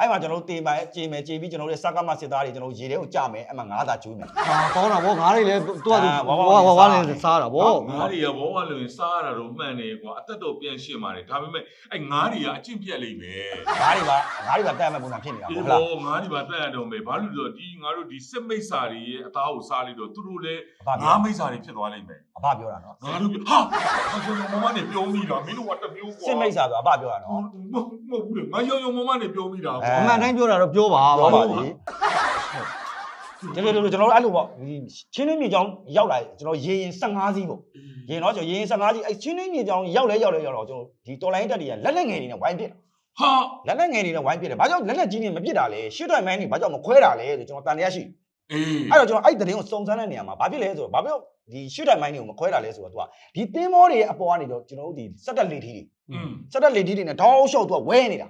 အဲ့မှာကျွန်တော်တို့တေးမယ်ကြေမယ်ကြေပြီးကျွန်တော်တို့ရဲ့စကားမစစ်သားတွေကျွန်တော်တို့ရေထဲကိုကြမယ်အဲ့မှာငါးသာကျူးမယ်ဟာကောင်းတာဗောငါးတွေလည်းသူကသူအာဝါဝါဝါဝါဝါလေးလေးစားစားတာဗောငါးတွေကဘောကလည်းစားရတာတော့မှန်တယ်ကွာအသက်တော့ပြန်ရှင်းပါတယ်ဒါပေမဲ့အဲ့ငါးတွေကအကျင့်ပြတ်လိမ့်မယ်ငါးတွေပါငါးတွေပါတက်မဲ့ပုံစံဖြစ်နေတာဒီဟုတ်လားဘောငါးတွေပါတက်ရတော့မယ်ဘာလို့လဲဆိုတော့ဒီငါတို့ဒီစစ်မိတ်စာတွေရဲ့အသားကိုစားလိုက်တော့သူတို့လည်းအဖငါးပြောမိတ်စာတွေဖြစ်သွားလိမ့်မယ် အဖပြောတာနော်ငါတို့ဟာအရှင်မမနဲ့ပြောမိတာမင်းတို့ကတမျိုးကွာစစ်မိတ်စာဆိုအဖပြောတာနော်မဟုတ်ဘူးလေငါရောင်ရောင်မမနဲ့ပြောမိတာကွာအမှန်တိုင်းပြောတာတော့ပြောပါပြောပါဘာလေလို့ကျွန်တော်တို့ကျွန်တော်တို့အဲ့လိုပေါ့ဒီချင်းနှင်းမြေကြောင်းရောက်လာကျွန်တော်ရေရင်15စီးပေါ့ရေနော်ကျွန်တော်ရေရင်15စီးအဲ့ချင်းနှင်းမြေကြောင်းရောက်လဲရောက်လဲရောက်တော့ကျွန်တော်ဒီတော်လိုင်းတက်တွေကလက်လက်ငယ်တွေနဲ့ဝိုင်းပစ်ဟာလက်လက်ငယ်တွေနဲ့ဝိုင်းပစ်တယ်ဘာကြောင့်လက်လက်ကြီးတွေမပစ်တာလဲရှစ်တိုင်မိုင်းတွေဘာကြောင့်မခွဲတာလဲဆိုကျွန်တော်တန်တရားရှိအေး အဲ့တော့ကျွန်တော်အဲ့သတင်းကိုစုံစမ်းတဲ့နေရာမှာဘာဖြစ်လဲဆိုတော့ဘာဖြစ်လို့ဒီရှုတိုင်မိုင်းတွေကိုမခွဲတာလဲဆိုတော့သူကဒီသင်းမောတွေအပေါ်ကနေတော့ကျွန်တော်တို့ဒီစက်တက်လေထီးတွေစက်တက်လေထီးတွေနဲ့ဒေါင်းရှော့သူကဝဲနေတာ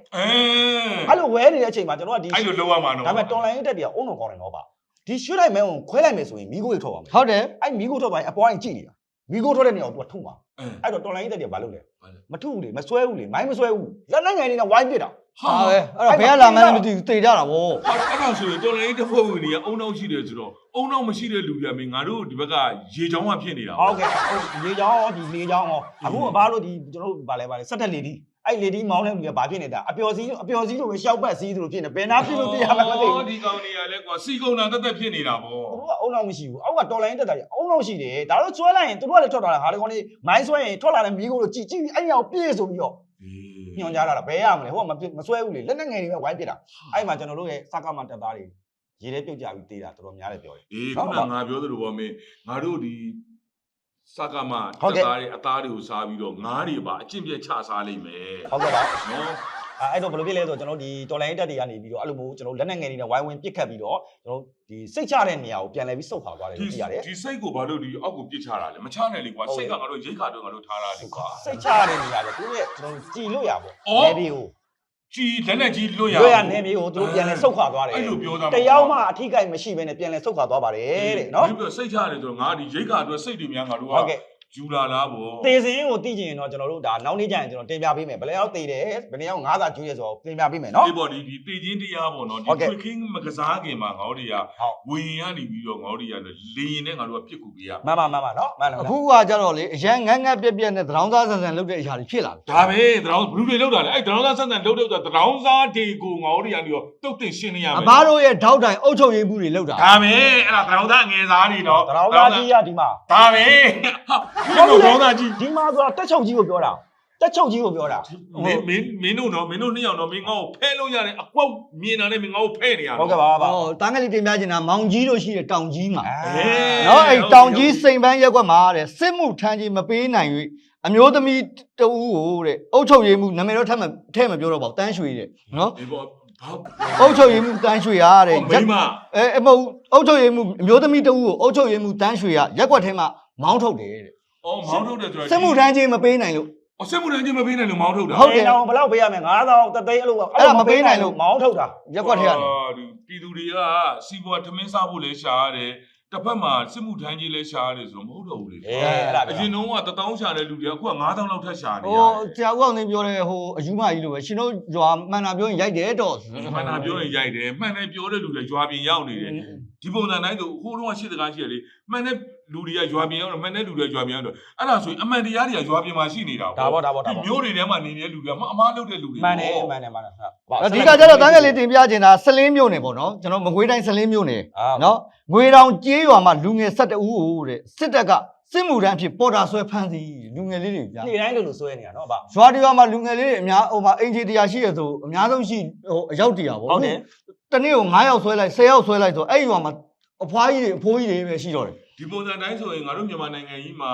အဲ့လိုဝဲနေတဲ့အချိန်မှာကျွန်တော်ကဒီအဲ့လိုလောက်ရမှာတော့ဒါပေမဲ့တွန်လိုင်းတက်ပြီးအုံတော်ကောင်းတယ်တော့ပါဒီရှုတိုင်မိုင်းကိုခွဲလိုက်မယ်ဆိုရင်မိကိုတွေထွက်ပါမယ်ဟုတ်တယ်အဲ့မိကိုထွက်ပါရင်အပေါ်ကနေကြည့်နေတာမိကိုထွက်တဲ့နေရာကိုသူကထုံပါ အဲအဲ့တော့တော်လိုင်းတက်တယ်ဘာလုပ်လဲဘာလဲမထုဘူးလေမဆွဲဘူးလေမိုင်းမဆွဲဘူးလက်နဲ့ငယ်နေနဲ့ဝိုင်းပစ်တာဟာပဲအဲ့တော့ဘယ်ကလာမှန်းလည်းမသိဘူးတေကြတာဗောအဲ့ဒါဆိုရင်တော်လိုင်းတစ်ဖွဲ့ဝင်တွေကအုံနောက်ရှိတယ်ဆိုတော့အုံနောက်မရှိတဲ့လူတွေကမင်းငါတို့ဒီဘက်ကရေချောင်းကဖြစ်နေတာဟုတ်ကဲ့ဟိုလေချောင်းရောဒီလေချောင်းရောအခုအဘာလို့ဒီကျွန်တော်တို့ဗာလဲဗာလဲစက်တက်လေဒီ အဲ့လေဒီမောင်းတဲ့လူကဘာဖြစ်နေတာအပျော်စီးအပျော်စီးလို့ပဲရှောက်ပတ်စီးသလိုဖြစ်နေဘယ်နာဖြစ်လို့တရားမှမသိဘူးဒီကောင်တွေကလည်းကွာစီကုံတာတက်တက်ဖြစ်နေတာဗောသူတို့ကအုံနောက်မရှိဘူးအောက်ကတော်လိုင်းတက်တာကြီးအုံနောက်ရှိတယ်ဒါတော့ကျွဲလိုက်ရင်သူတို့ကလည်းထွက်လာတာဟာဒီကောင်လေးမိုင်းဆွဲရင်ထွက်လာတဲ့မီးကိုလို့ကြည်ကြည့်ပြီးအဲ့ရောက်ပြေးဆိုပြီးတော့ညွန်ကြတာဘယ်ရမလဲဟိုကမမဆွဲဘူးလေလက်နဲ့ငယ်နေပဲဝိုင်းပစ်တာအဲ့မှာကျွန်တော်တို့ရဲ့စကားမတက်သားတွေရေထဲပြုတ်ကြပြီးတေးတာတော်တော်များတယ်ပြောတယ်အေးဟုခုတ်နပါငါပြောသလိုပေါ့မင်းငါတို့ဒီ စကားမဟုတ်ကဲ့တက်သားတွေအသားတွေကိုစားပြီးတော့ငါးတွေပါအကျင့်ပြတ်ချစားလိမ့်မယ်ဟုတ်ကဲ့ပါနော်အဲအဲ့တော့ဘယ်လိုဖြစ်လဲဆိုတော့ကျွန်တော်ဒီတော်လိုင်းတက်တွေကနေပြီးတော့အဲ့လိုမျိုးကျွန်တော်လက်နဲ့ငယ်နေနဲ့ဝိုင်းဝန်းပစ်ခတ်ပြီးတော့ကျွန်တော်ဒီစိတ်ချတဲ့နေရာကိုပြန်လဲပြီးစုတ်ခါသွားတယ်ဒီလို့သိရတယ် ဒီစိတ်ကိုဘာလို့ဒီအောက်ကိုပြစ်ချတာလဲမချနိုင်လေကွာဟုတ်ကဲ့စိတ်ကငါတို့ရိတ်ခါတော့ငါတို့ထားတာလေကွာ စိတ်ချတဲ့နေရာလေသူတို့ရဲ့ကျွန်တော်ကြည်လို့ရပေါ့အော်နေပြီး ကိုကြီးလက်နဲ့ကြီးလွတ်ရလွတ်ရနေပြီးကိုသူတို့ပြန်လဲစုတ်ခါသွားတယ်အဲ့လိုပြောတာတယောက်မှအထိကိမရှိဘဲနဲ့ပြန်လဲစုတ်ခါသွားပါတယ်တဲ့နော်ဒီပြစိတ်ချရတယ်ဆိုတော့ငါဒီရိတ်ခါအတွက်စိတ်တွေများငါတို့ကဟုတ်ကဲ့ ယူလာလားဗောတေစင်းကိုသိချင်ရင်တော့ကျွန်တော်တို့ဒါနောက်နေ့ကျရင်ကျွန်တော်တင်ပြပေးမယ်ဘယ်လဲရောက်တေတယ်ဘယ်နေရောက်ငါးစာကျွေးရဆိုတော့တင်ပြပေးမယ်နော်ဒီပေါ်ဒီဒီတေချင်းတရားပေါ့နော်ဒီဟုတ်ကဲ့ quick king မကစားခင်မှာငါတို့တွေကဟုတ်ဝင်ရနေပြီးတော့ငါတို့တွေကလေရင်နဲ့ငါတို့ကပြစ်ကူပေးရမှန်ပါမှန်ပါနော်မှန်တယ်အခုကကြတော့လေအရန်ငန်းငန်းပြက်ပြက်နဲ့သတောင်းသားဆန်ဆန်လုပ်တဲ့အရာတွေဖြစ်လာတယ်ဒါပဲတရောင်းဘလူးတွေလောက်တာလေအဲ့တရောင်းသားဆန်းဆန်းလှုပ်တော့တရောင်းစားဒေကိုငါတို့တွေကနေတော့တုတ်တင်ရှင်းနေရမယ်အဘတို့ရဲ့ထောက်တိုင်အုပ်ချုပ်ရေးမှုတွေလုပ်တာဒါပဲအဲ့ဒါတရောင်းသားငယ်စားတွေနော်တရောင်းသားကြီးရဒီမှာဒါပဲဟာဒီတော့တရောင်းသားကြီးဒီမှာဆိုတာတက်ချုပ်ကြီးကိုပြောတာတက်ချုပ်ကြီးကိုပြောတာမင်းမင်းမင်းတို့နော်မင်းတို့နှစ်ယောက်နော်မင်းငါ့ကိုဖဲလို့ရတယ်အကွက်မြင်တာနဲ့မင်းငါ့ကိုဖဲနေရဟုတ်ကဲ့ပါပါဟောတန်းကလေးတင်ပြချင်တာမောင်ကြီးတို့ရှိတဲ့တောင်ကြီးမှာအဲနော်အဲ့တောင်ကြီးစိန်ပန်းရက်ကွက်မှာတဲ့စစ်မှုထမ်းကြီးမပေးနိုင်၍အမျိုးသမီးတဦးကိုတဲ့အုပ်ချုပ်ရေးမှုနာမည်တော့ထပ်မထဲမပြောတော့ပါဘူးတန်းရွှေတဲ့နော်ဒီပေါ်ဘာအုပ်ချုပ်ရေးမှုတန်းရွှေရတဲ့မိမအဲအမဟုတ်အုပ်ချုပ်ရေးမှုအမျိုးသမီးတဦးကိုအုပ်ချုပ်ရေးမှုတန်းရွှေရရက်ကွက်ထဲမှာမောင်းထုတ်တယ်တဲ့ အော်မောင်းထုတ်တယ်ဆိုတော့စစ်မှုထမ်းကြီးမပေးနိုင်လို့အော်စစ်မှုထမ်းချင်းမပေးနိုင်လို့မောင်းထုတ်တာဟုတ်တယ်တော့ဘယ်လောက်ပေးရမလဲ9000တသိန်းအဲ့လိုအဲ့ဒါမပေးနိုင်လို့မောင်းထုတ်တာရက်ကွက်ထဲကနေအော်ဒီပြည်သူတွေကစီးပွားထမင်းစားဖို့လဲရှာရတယ်တစ်ဖက်မှာစစ်မှုထမ်းကြီးလဲရှာရတယ်ဆိုတော့မဟုတ်တော့ဘူးလေအေးအဲ့ဒါအပဲရင်တုန်းကတထောင်ရှာတဲ့လူတွေကအခုက9000လောက်ထပ်ရှာနေဟိုရတယ်ဆရာဦးအောင်နေပြောတဲ့ဟိုအယူမကြီးလိုပဲရှင်တို့ရွာမှန်တာပြောရင်ရိုက်တယ်တော့မှန်တာပြောရင်ရိုက်တယ်မှန်တယ်ပြောတဲ့လူတွေရွာပြင်ရောက်နေတယ်ဒီပုံစံတိုင်းဆိုဟိုတုန်းကရှစ်တကားရှိရလေမှန်တဲ့ လူတွေကရွာပြင်ရောက်တော့မှန်တဲ့လူတွေကရွာပြင်ရောက်တော့အဲ့ဒါဆိုရင်အမှန်တရားတွေကရွာပြင်မှာရှိနေတာဒါပေါ့ဒါပေါ့ဒါဒီပေါ့မျိုးတွေထဲမှာနေတဲ့လူတွေကမအမားလုပ်တဲ့လူတွေမှန်တယ်မှန်တယ်မှန်တယ်ဟုတ်အဓိကကျတော့တန်းကလေးတင်ပြချင်တာဆလင်းမြို့နယ်ပေါ့နော်ကျွန်တော်မကွေးတိုင်းဆလင်းမြို့နယ်အာနော်ငွေတောင်ကျေးရွာမှာလူငယ်၁၁ဦးကိုတဲ့စစ်တပ်ကစစ်မှုထမ်းအဖြစ်ပေါ်တာဆွဲဖမ်းဆီးလူငယ်လေးတွေကြာနေ့တိုင်းလိုလိုဆွဲနေတာနော်ဗျရွာတရွာမှာလူငယ်လေးတွေအများဟိုမှာအင်ဂျီတရားရှိရဆိုအများဆုံးရှိဟိုအယောက်တရာပေါ့ဟုတ်တယ်တနေ့ကို9ယောက်ဆွဲလိုက်10ယောက်ဆွဲလိုက်ဆိုအဲ့ဒီရွာမှာအဖွားကြီးတွေအဖိုးကြီးတွေပဲရှိတော့တယ် ဒီပုံစံတိုင်းဆိုရင်ငါတို့မြန်မာနိုင်ငံကြီးမှာ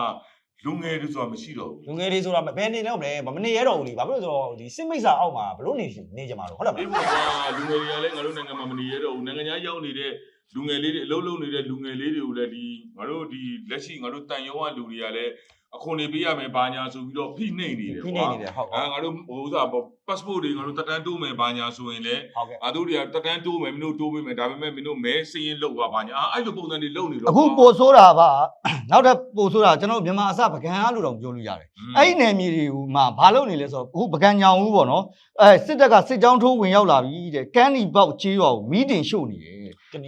လူငယ်တွေဆိုတာမရှိတော့ဘူးလူငယ်တွေဆိုတာဘယ်နေတော့မလဲမနေရတော့ဘူးလေဘာဖြစ်လို့ဆိုတော့ဒီစစ်မိတ်စာအောက်မှာဘလို့နေနေကြမှာတော့ဟုတ်တယ်မဒီလားပေါ်မှာလူငယ်တွေကလည်းငါတို့နိုင်ငံမှာမနေရတော့ဘူးနိုင်ငံခြားရောက်နေတဲ့လူငယ်လေးတွေအလုပ်လုပ်နေတဲ့လူငယ်လေးတွေကိုလည်းဒီငါတို့ဒီလက်ရှိငါတို့တန်ရုံကလူတွေကလည်း အခွန်နေပေးရမယ်ဘာညာဆိုပြီးတော့ဖိနှိမ့်နေတယ်ဖိနေနေတယ်ဟုတ်အာငါတို့ဟိုဥစားပေါ့ passport တွေငါတို့တက်တန်းတိုးမယ်ဘာညာဆိုရင်လည်းဟုတ်ကဲ့ငါတို့တွေကတက်တန်းတိုးမယ်မင်းတို့တိုးပေးမယ်ဒါပေမဲ့မင်းတို့မဲစည်ရင်လောက်ပါဘာညာအာအဲ့လိုပုံစံတွေလုပ်နေတော့အခုပို့ဆိုးတာပါနောက်ထပ်ပို့ဆိုးတာကျွန်တော်မြန်မာအစပကံအားလို့တော့ပြောလို့ရတယ်အဲ့ဒီနယ်မြေတွေကိုမှဘာလုပ်နေလဲဆိုတော့အခုပကံညောင်ဦးပေါ့နော်အဲစစ်တပ်ကစစ်ကြောင်းထိုးဝင်ရောက်လာပြီတဲ့ကန်းဒီပေါက်ချေးရွာကိုမီးတင်ရှို့နေတယ်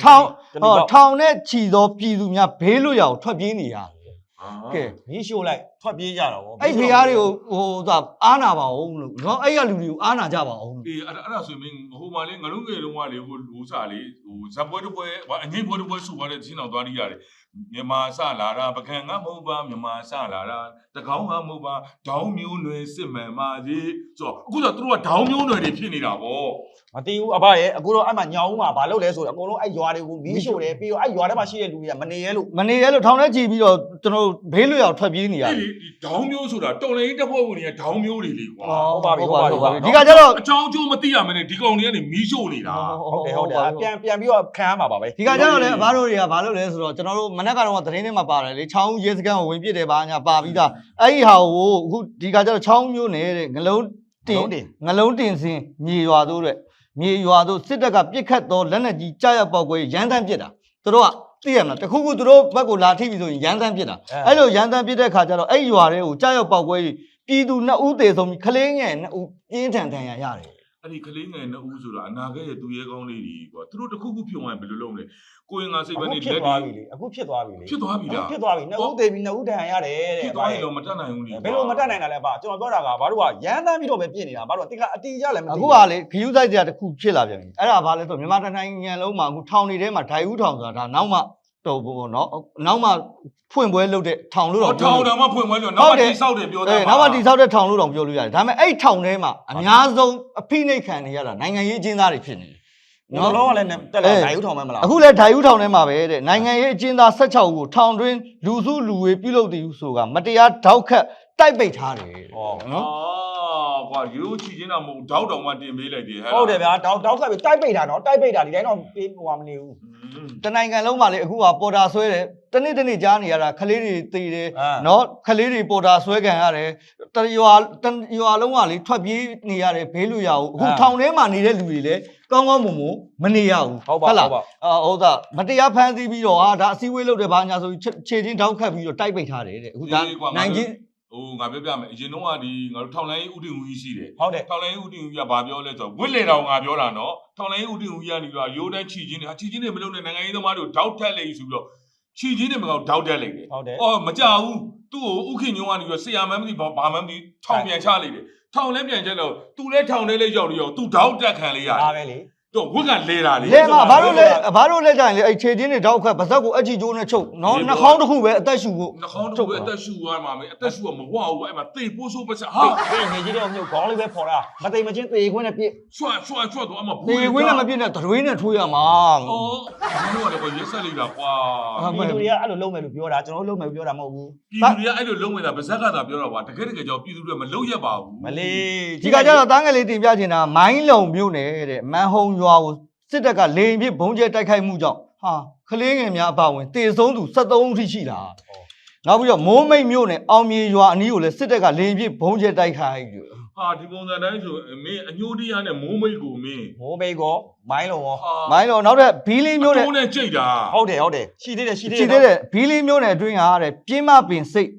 ထောင်ဟောထောင်နဲ့ချီသောပြည်သူများဘေးလွတ်ရာကိုထွက်ပြေးနေရတယ် ကဲမီးရှို့လိုက်ထွက်ပြေးကြတော့ဗောအဲ့ဖရားတွေကိုဟိုသာအားနာပါအောင်လို့နော်အဲ့ရလူတွေကိုအားနာကြပါအောင်လို့အေးအဲ့ဒါအဲ့ဒါဆိုရင်မင်းဟိုမှာလေငါတို့ငယ်တုန်းကလေဟိုဟိုစားလေဟိုဇက်ပွဲတစ်ပွဲဟိုအငိမ့်ပွဲတစ်ပွဲဆူသွားတဲ့ချင်းအောင်သွားနေရတယ်မြန်မာစလာတာပကံကမဟုတ်ပါမြန်မာစလာတာ တကောင်းကမဟုတ်ပါဒေါင်းမျိုးနွယ်စစ်မှန်ပါကြီးဆိုတော့အခုတော့သူတို့ကဒေါင်းမျိုးနွယ်တွေဖြစ်နေတာဗောမတီးဘူးအဘရဲ့အခုတော့အဲ့မှာညောင်ဦးမှာဘာလုပ်လဲဆိုတော့အကုန်လုံးအဲ့ရွာတွေကိုမီးရှို့တယ်ပြီးတော့အဲ့ရွာထဲမှာရှိတဲ့လူတွေကမနေရဲလို့မနေရလို့ထောင်နဲ့ချီပြီးတော့ကျွန်တော်တို့ဘေးလွတ်ရာကိုထွက်ပြေးနေရတယ်ဒီဒီဒေါင်းမျိုးဆိုတာတော်လိုင်းတက်ဖွဲ့ဝင်တွေကဒေါင်းမျိုးတွေလေကွာဟုတ်ပါပြီဟုတ်ပါပြီဟုတ်ပါပြီဒီကကျတော့အချောင်းကျိုးမသိရမနဲ့ဒီကောင်တွေကနေမီးရှို့နေတာဟုတ်တယ်ဟုတ်တယ်ပြန်ပြန်ပြီးတော့ခံရမှာပါပဲဒီကကျတော့လေအဘတို့တွေကဘာလုပ်လဲဆိုတော့ကျွန်တော်တို့မနက်ကတော့သတင်းထဲမှာပါတယ်လေချောင်းရဲစခန်းကိုဝင်ပြစ်တယ်ဘာညာပါပြီးသားအဲ့ဒီဟာကိုအခုဒီကကျတော့ချောင်းမျိုးနေတဲ့ငလုံးတင်ငလုံးတင်စင်မြေရွာတို့တဲ့မြေရွာတို့စစ်တပ်ကပြစ်ခတ်သောလက်နက်ကြီးကြားရပောက်ကွဲရန်တမ်းပစ်တာသူတို့ကသိရမလားတခုခုသူတို့ဘက်ကိုလာထိပြီဆိုရင်ရန်တမ်းပြစ်တာအဲအဲ့လိုရန်တမ်းပြစ်တဲ့ခါကျတော့အဲ့ရွာတွေကိုကြားရောက်ပေါက်ကွဲပြီးပြည်သူနှစ်ဦးသေဆုံးပြီးကလေးငယ်နှစ်ဦးပြင်းထန်ထန်ရရတယ် အဲ့ဒီကလေးငယ်နှစ်ဦးဆိုတာအနာဂတ်ရဲ့သူရဲကောင်းလေးတွေကွာသူတို့တစ်ခုခုဖြစ်သွားရင်ဘယ်လိုလုပ်မလဲကိုရင်ငါစိတ်အခုပဲနေဖြစ်လက်သွားတွေပြီလေအခုဖြစ်သွားပြီလေဖြစ်သွားပြီလားဖြစ်သွားပြီနှစ်ဦးသေးပြီနှစ်ဦးတန်ရတယ်တဲ့ဖြစ်သွားရင်တော့မတတ်နိုင်ဘူးလေဘယ်လိုမတတ်နိုင်တာလဲဗျကျွန်တော်ပြောတာကဘာလို့ကရမ်းတမ်းပြီးတော့ပဲပြစ်နေတာဘာလို့အတိကအတီးကြလည်းမသိအခုကလေခယူးဆိုင်တရားတစ်ခုဖြစ်လာပြန်ပြီအဲ့ဒါဘာလဲဆိုတော့မြန်မာတိုင်းနိုင်ငံလုံးမှာအခုထောင်နေထဲမှာဒိုင်ဦးထောင်ဆိုတာဒါနောက်မှ တော့ဘောနော်နောက်မှဖွင့်ပွဲလုပ်တဲ့ထောင်လို့တော့တော့ထောင်တော်မှဖွင့်ပွဲလို့နောက်မှတိဆောက်တယ်ပြောတာအဲနောက်မှတိဆောက်တဲ့ထောင်လို့တော့ပြောလို့ရတယ်ဒါပေမဲ့အဲ့ထောင်ထဲမှာအများဆုံးအဖိနှိတ်ခံနေရတာနိုင်ငံရေးအကျဉ်းသားတွေဖြစ်နေတယ်နော်လောကလည်းတက်လာဒိုင်ဦးထောင်မှမလားအခုလဲဒိုင်ဦးထောင်ထဲမှာပဲတဲ့နိုင်ငံရေးအကျဉ်းသား16ဦးကိုထောင်တွင်းလူစုလူဝေပြုလုပ်တည်ဟုဆိုကမတရားထောက်ခတ်တိုက်ပိတ်ထားတယ်တဲ့ဟောနော်အာ ကွာရိုးချီချင်းတော့မဟုတ်တောက်တောင်မှတင်ပေးလိုက်တယ်ဟဲ့ဟုတ်တယ်ဗျာတောက်တောက်ကပ်ပြီးတိုက်ပိတ်တာနော်တိုက်ပိတ်တာဒီတိုင်းတော့ပြေးဟိုမနေဘူးတနိုင်ငံလုံးမှာလေအခုကပေါ်တာဆွဲတယ်တနေ့တနေ့ကြားနေရတာခလေးတွေတည်တယ်အာနော်ခလေးတွေပေါ်တာဆွဲခံရတယ်တရွာတရွာလုံးကလေထွက်ပြေးနေရတယ်ဘေးလူရအောင်အခုထောင်ထဲမှာနေတဲ့လူတွေလည်းကောင်းကောင်းမွန်မွန်မနေရဘူးဟုတ်ပါလားဟုတ်ပါအာဟုတ်တာမတရားဖမ်းဆီးပြီးတော့ဟာဒါအစည်းအဝေးလုပ်တယ်ဘာညာဆိုပြီးခြေချင်းတောက်ခတ်ပြီးတော့တိုက်ပိတ်ထားတယ်တဲ့အခုဒါနိုင်ကြီး ဟိုငါပြောပြမယ်အရင်တော့ကဒီငါတို့ထောင်လိုင်းဦးတင်ဦးကြီးရှိတယ်ဟုတ်တယ်ထောင်လိုင်းဦးတင်ဦးကြီးကဘာပြောလဲဆိုတော့ဝစ်လေတော်ငါပြောတာနော်ထောင်လိုင်းဦးတင်ဦးကြီးကနေပြီးတော့ရိုးတန်းချီချင်းတွေဟာချီချင်းတွေမလုပ်နဲ့နိုင်ငံရေးသမားတွေကိုတောက်တက်လိုက်ဆိုပြီးတော့ချီချင်းတွေမကောင်တောက်တက်လိုက်တယ်ဟုတ်တယ်အော်မကြဘူးသူ့ကိုဥခင်ညုံကနေပြီးတော့ဆရာမန်းမသိဘာဘာမှမသိထောင်ပြန်ချလိုက်တယ်ထောင်လဲပြန်ချက်တော့သူလဲထောင်ထဲလဲရောက်ပြီးတော့သူတောက်တက်ခံလိုက်ရတဒါယ်ပဲလေ တော့ဝစ်ကလဲတာလေလဲမဘာလို့လဲဘာလို့လဲကြရင်လေအဲ့ခြေချင်းတွေတောက်ခတ်ပါဇက်ကိုအချီကျိုးနဲ့ချုပ်နော်နှာခေါင်းတစ်ခုပဲအသက်ရှူဖို့နှာခေါင်းတစ်ခုပဲအသက်ရှူသွားမှာမယ်အသက်ရှူကမဝဘူးအဲ့မှာသေပိုးဆိုးပတ်ဆက်ဟာဟာဒီနေကြီးတော့မြုပ်ခေါင်းလေးပဲဖော်တာမသိမချင်းသေခွင်းနဲ့ပြည့်ဆွတ်ဆွတ်ဆွတ်တော့အမဒီဝင်းနဲ့မပြည့်နဲ့တွေးနဲ့ထိုးရမှာအော်ဒီလိုကတော့ရက်ဆက်လိုက်တာကွာဒီလူတွေကအဲ့လိုလုပ်မယ်လို့ပြောတာကျွန်တော်တို့လုပ်မယ်လို့ပြောတာမဟုတ်ဘူးပြည်သူတွေကအဲ့လိုလုံးနေတာဗဇက်ကသာပြောတာကွာတကယ်တကယ်ကြောင့်ပြည်သူတွေမလုံးရက်ပါဘူးမလေးဒီကကြတော့တန်းငယ်လေးတင်ပြချင်တာမိုင်းလုံမြို့နယ်တဲ့မန်ဟုံရွာကိုစစ်တပ်ကလေရင်ပြစ်ဘုံကျဲတိုက်ခိုက်မှုကြောင့်ဟာကလေးငယ်များအပါဝင်တေဆုံးသူ73ဦးထိရှိတာနောက်ပြီးတော့မိုးမိတ်မြို့နယ်အောင်မြေရွာအနီးကိုလည်းစစ်တပ်ကလေရင်ပြစ်ဘုံကျဲတိုက်ခိုက်ပြီးဟာဒီပုံစံတိုင်းဆိုမင်းအညိုးတရားနဲ့မိုးမိတ်ကိုမင်းမိုးမိတ်ကောမိုင်းလုံးကောဟာမိုင်းလုံနောက်ထပ်ဘီလီမြို့နယ်ကိုနဲ့ကြိတ်တာဟုတ်တယ်ဟုတ်တယ်ရှိသေးတယ်ရှိသေးရှိတယ်သေးတယ်ဘီလီမြို့နယ်အတွင်းကတဲ့ပြင်းမပင်စိတ်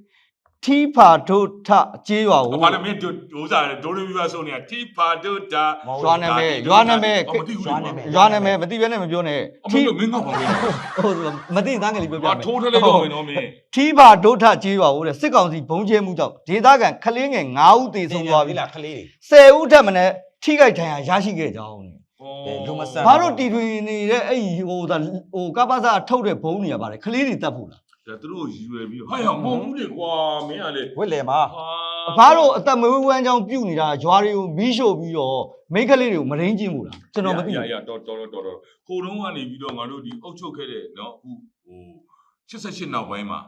ထီဖာဒုထကြေးရွာကိုဘာလဲမင်းဒိုးစားတယ်ဒိုးရမီပါဆုံးနေတာတီဖာဒိုတာရွာနာမည်ရွာနာမည်မသိဘူးရွာနာမည်ရွာနာမည်မသိဘဲနဲ့မပြောနဲ့အထီမေမင်းကဘာလဲဟုတ်မသိတန်းငယ်လေးပြောပြဘာမယ်ထိုးထလိုက်တော့မင်းတော့မင်းထီဖာဒုထကြေးရွာကိုတဲ့စစ်ကောင်စီဘုံကျဲမှုကြောင့်ဒေသခံခလေးငယ်9ဦးသေဆုံးသွားပြီလားခလေးတွေ10ဦးထက်မနည်းထိခိုက်ဒဏ်ရာရရှိခဲ့ကြောင်းတဲ့လူမဆန်ဘာလို့တီထွင်နေတဲ့အဲ့ဒီဟိုဒါဟိုကပ္ပစာထုတ်တဲ့ဘုံနေရပါတယ်ခလေးတွေတတ်ဖို့လား ဒါသူတို့ယူရပြီးတော့ဟာရမဟုတ်ဘူးလေကွာမင်းကလေဝက်လေမှာအဖားတို့အသက်မွေးဝမ်းကြောင်းပြုတ်နေတာရွာတွေကိုမီးရှို့ပြီးတော့မိကလေးတွေကိုမရင်းကျင်းဘူးလားကျွန်တော်မသိဘူးရရတော်တော်တော်တော်ဟိုတုန်းကနေပြီးတော့ငါတို့ဒီအုပ်ချုပ်ခဲ့တဲ့နော်အခုဟို88နောက်ပိုင်းမှာ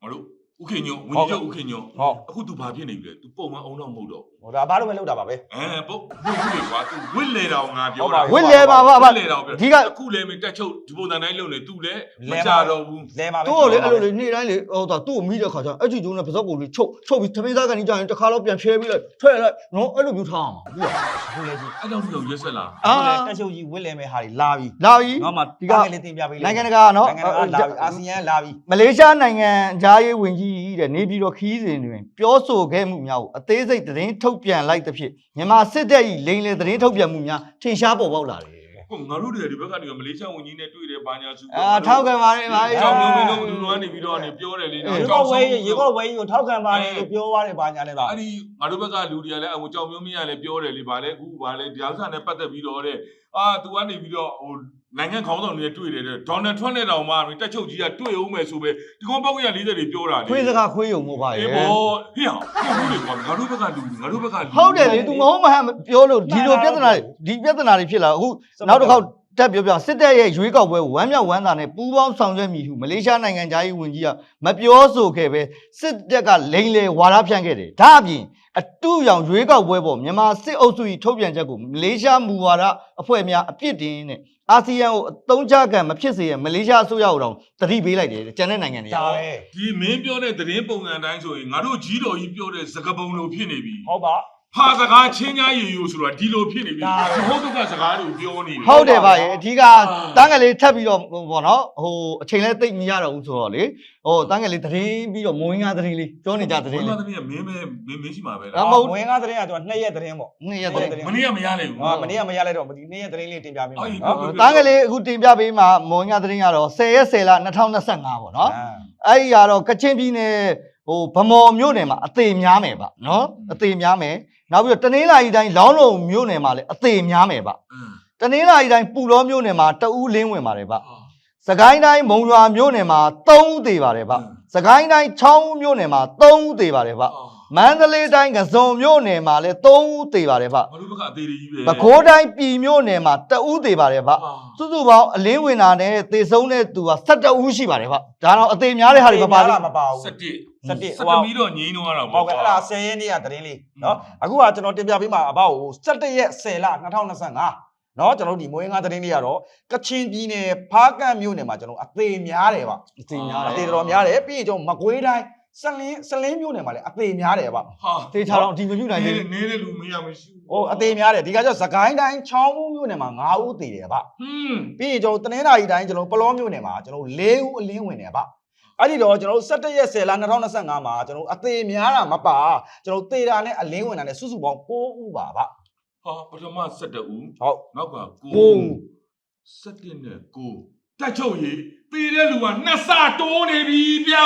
ငါတို့ ဥခင်ညွန့်ဝင်းကြီးဥခင်ညွန့် ဟုတ် အခုသူဘာဖြစ်နေပြီလဲ तू ပုံမှန်အောင်တော့မဟုတ်တော့ ဟိုဒါဘာလို့ပဲလောက်တာပါပဲ အဲပုတ်ဟုတ်ပြီကွာ तू ဝစ်လေတော်ငါပြောတာ ဝစ်လဲပါပါ ဝ ပါ စ်လေတော်ပြော ဒီက အခုလည်းမတက်ချုပ်ဒီပုံစံတိုင်းလုပ်နေ तू လည်းမ လဲ ကြ ပါ တော့ဘူး လဲမှာပဲ တို့ကိုလေအဲ့လိုလေနေ့တိုင်းလေဟိုဒါသူ့ကိုမိတဲ့ခါကျတော့အချီကျုံးနဲ့ပစောက်ကိုလေချုပ်ချုပ်ပြီးသမီးသားကနေကြရင်တစ်ခါတော့ပြန်ဖြဲပြီးလိုက်ထွက်လိုက်နော်အဲ့လိုမျိုးထားအောင်ဟုတ်လား ဘူးလေကြီး အဲ့တော့ဒီတော့ရက်ဆက်လာ အာ ဟုတ်လေတက်ချုပ်ကြီးဝက်လေမဲ့ဟာတွေလာပြီ လာပြီ နော်မ ဒီ ဒီ က ကလေးတင်ပြပေး နိုင်ငံတကာနော် နိုင်ငံတကာလာပြီအာဆီယံလာပြီ မလေးရှားနိုင်ငံကြားရေးဝန်ကြီး ီးတဲ့နေပြည်တော်ခီးစဉ်တွင်ပြောဆိုခဲ့မှုများကိုအသေးစိတ်သတင်းထုတ်ပြန်လိုက်သဖြင့်မြန်မာစစ်တပ်၏လိမ်လည်သတင်းထုတ်ပြန်မှုများထင်ရှားပေါ်ပေါက်လာတယ်ဟုတ်ငါတို့တွေဒီဘက်ကနေမလေးရှားဝန်ကြီးနဲ့တွေ့တယ်ဘာညာစုအာထောက်ခံပါတယ်ဗျာကြောင်မျိုးမင်းတို့လူတို့ကနေပြီးတော့ကနေပြောတယ်လေရေနော်ကောက်ဝဲရေကောက်ဝဲကိုထောက်ခံပါတယ်လို့ပြောသွားတယ်ဘာညာလဲပါအဲ့ဒီငါတို့ဘက်ကလူတွေကလည်းအကြောင်မျိုးမင်းကလည်းပြောတယ်လေဗာလဲအခုဗာလဲဒီဥစ္စာနဲ့ပတ်သက်ပြီးတော့တဲ့ အာ तू ကနေပြီးတော့ဟိုနိုင်ငံခေါင်းဆောင်တွေနဲ့တွေ့တယ်တဲ့ဒေါ်နယ်ထရန့်နဲ့တောင်မှတက်ချုပ်ကြီးကတွေ့အောင်မယ်ဆိုပဲဒီကောင်ပောက်ကရ40တွေပြောတာလေခွေးစကားခွေးယုံမို့ပါရဲ့အေးဘောဟေ့ဟုတ်ဘူးလေကွာငါတို့ဘက်ကလူငါတို့ဘက်ကလူဟုတ်တယ်လေ तू မဟုတ်မဟန်ပြောလို့ဒီလိုပြဿနာတွေဒီပြဿနာတွေဖြစ်လာအခုနောက်တစ်ခေါက်တက်ပြောပြစစ်တပ်ရဲ့ရွေးကောက်ပွဲကိုဝမ်းမြောက်ဝမ်းသာနဲ့ပူးပေါင်းဆောင်ရွက်မိဟုမလေးရှားနိုင်ငံသားရေးဝန်ကြီးကမပြောဆိုခဲ့ပဲစစ်တပ်ကလိမ်လေဝါဒဖြန့်ခဲ့တယ်ဒါအပြင် အတူရောင်ရွေးကောက်ပွဲပေါ်မြန်မာစစ်အုပ်စု၏ထုတ်ပြန်ချက်ကိုမလေးရှားမူဝါဒအဖွဲ့များအပြစ်တင်နဲ့အာဆီယံကိုအသုံးချကံမဖြစ်စေရန်မလေးရှားအစိုးရကိုတောင်တတိပေးလိုက်တယ်တဲ့ကျန်တဲ့နိုင်ငံတွေကဒါပဲဒီမင်းပြောတဲ့သတင်းပုံစံတိုင်းဆိုရင်ငါတို့ကြီးတော်ကြီးပြောတဲ့စကားပုံလိုဖြစ်နေပြီဟုတ်ပါ ဖာစကားချင်းညာရီယူဆိုတာဒီလိုဖြစ်နေပြီမဟုတ်တော့ကစကားတွေကိုပြောနေတယ်ဟုတ်တယ်ဗျရေအဓိကတန်းငယ်လေးထပ်ပြီးတော့ဘောနော်ဟိုအချိန်လဲတိတ်မရတော့ဘူးဆိုတော့လေဟိုတန်းငယ်လေးသတင်းပြီးတော့မွေးငါသတင်းလေးပြောနေကြသတင်းဘယ်လေးမှာသမီးကမင်းမဲမင်းမရှိမှာပဲအလားမဟုတ်ဝင်ကားသတင်းကကျွန်တော်2ရက်သတင်းပေါ့နေ့ရက်သတင်းမနေ့ကမရနိုင်ဘူးဟာမနေ့ကမရလိုက်တော့ဒီ2ရက်သတင်းလေးတင်ပြပေးမယ်အဲ့ဒီနော်ဟုတ်တန်းကလေးအခုတင်ပြပေးမှာမွန်ငါသတင်းကတော့10ရက်10လ2025ပေါ့နော်အာအဲ့ဒီကတော့ကချင်ပြည်နယ်ဟိုဗမော်မြို့နယ်မှာအသေးများမယ်ဗျနော်အသေးများမယ် နောက်ပြီးတော့တနင်္လာရီတိုင်းလောင်းလုံမြို့နယ်မှာလည်းအသေးများမယ်ဗျတနင်္လာရီတိုင်းပူလောမြို့နယ်မှာတအူးလင်းဝင်ပါတယ်ဗျစကိုင်းတိုင်းမုံရွာမြို့နယ်မှာ3ဦးသေးပါတယ်ဗျစကိုင်းတိုင်းချောင်းဦးမြို့နယ်မှာ3ဦးသေးပါတယ်ဗျ မန္တလေးတိုင်းကစုံမြို့နယ်မှာလည်း3ဦးသေးပါတယ်ဗျဘာလို့ဘကအသေးကြီးပဲ ပဲခူးတိုင်းပြည်မြို့နယ်မှာတအူးသေးပါတယ်ဗျစုစုပေါင်းအလင်းဝင်တာနဲ့သေဆုံးတဲ့သူက17ဦးရှိပါတယ်ဗျဒါတော့အသေးများတဲ့ဟာတွေမပါဘူး မပါဘူး စက်တစ်စက်တစ်စက်တမီတော့ငိမ့်တော့တာဟုတ်ကဲ့အဲ့ဒါ10ရက်နေ့ကသတင်းလေးနော်အခုကကျွန်တော်တင်ပြပေးမှာအပေါ့17ရက်10လ2025နော်ကျွန်တော်တို့ဒီမွေးငါသတင်းလေးကတော့ကချင်ပြည်နယ်ဖားကန့်မြို့နယ်မှာကျွန်တော်အသေးများတယ်ဗျအသေးများအတသေးယ်တော်များတယ်ပြီးရင်ကျွန်တော်မကွေးတိုင်း စလင်းစလင်းမြို့နယ်မှာလည်းအသေးများတယ်ဗျဟာသေချာတော့ဒီမပြုတ်နိုင်နေသေးဘူးနေတဲ့လူမရမရှိဟိုအသေးများတယ်ဒီကကျတော့စကိုင်းတိုင်းချောင်းဦးမြို့နယ်မှာ9ဦးသေးတယ်ဗျဟွန်းပြီးရင်ကျွန်တော်တနင်္လာရီတိုင်းကျွန်တော်ပလောမြို့နယ်မှာကျွန်တော်၄ဦးအလင်းဝင်တယ်ဗျအဲ့ဒီတော့ကျွန်တော်17ရက်10လ2025မှာကျွန်တော်အသေးများတာမပါကျွန်တော်သေတာနဲ့အလင်းဝင်တာနဲ့စုစုပေါင်း9ဦးပါဗျဟာပထမ17ဦးဟုတ်နောက်က9ဦး17နဲ့9တက်ချုပ်ရေးပေးတဲ့လူကနှစ်ဆတိုးနေပြီဗျ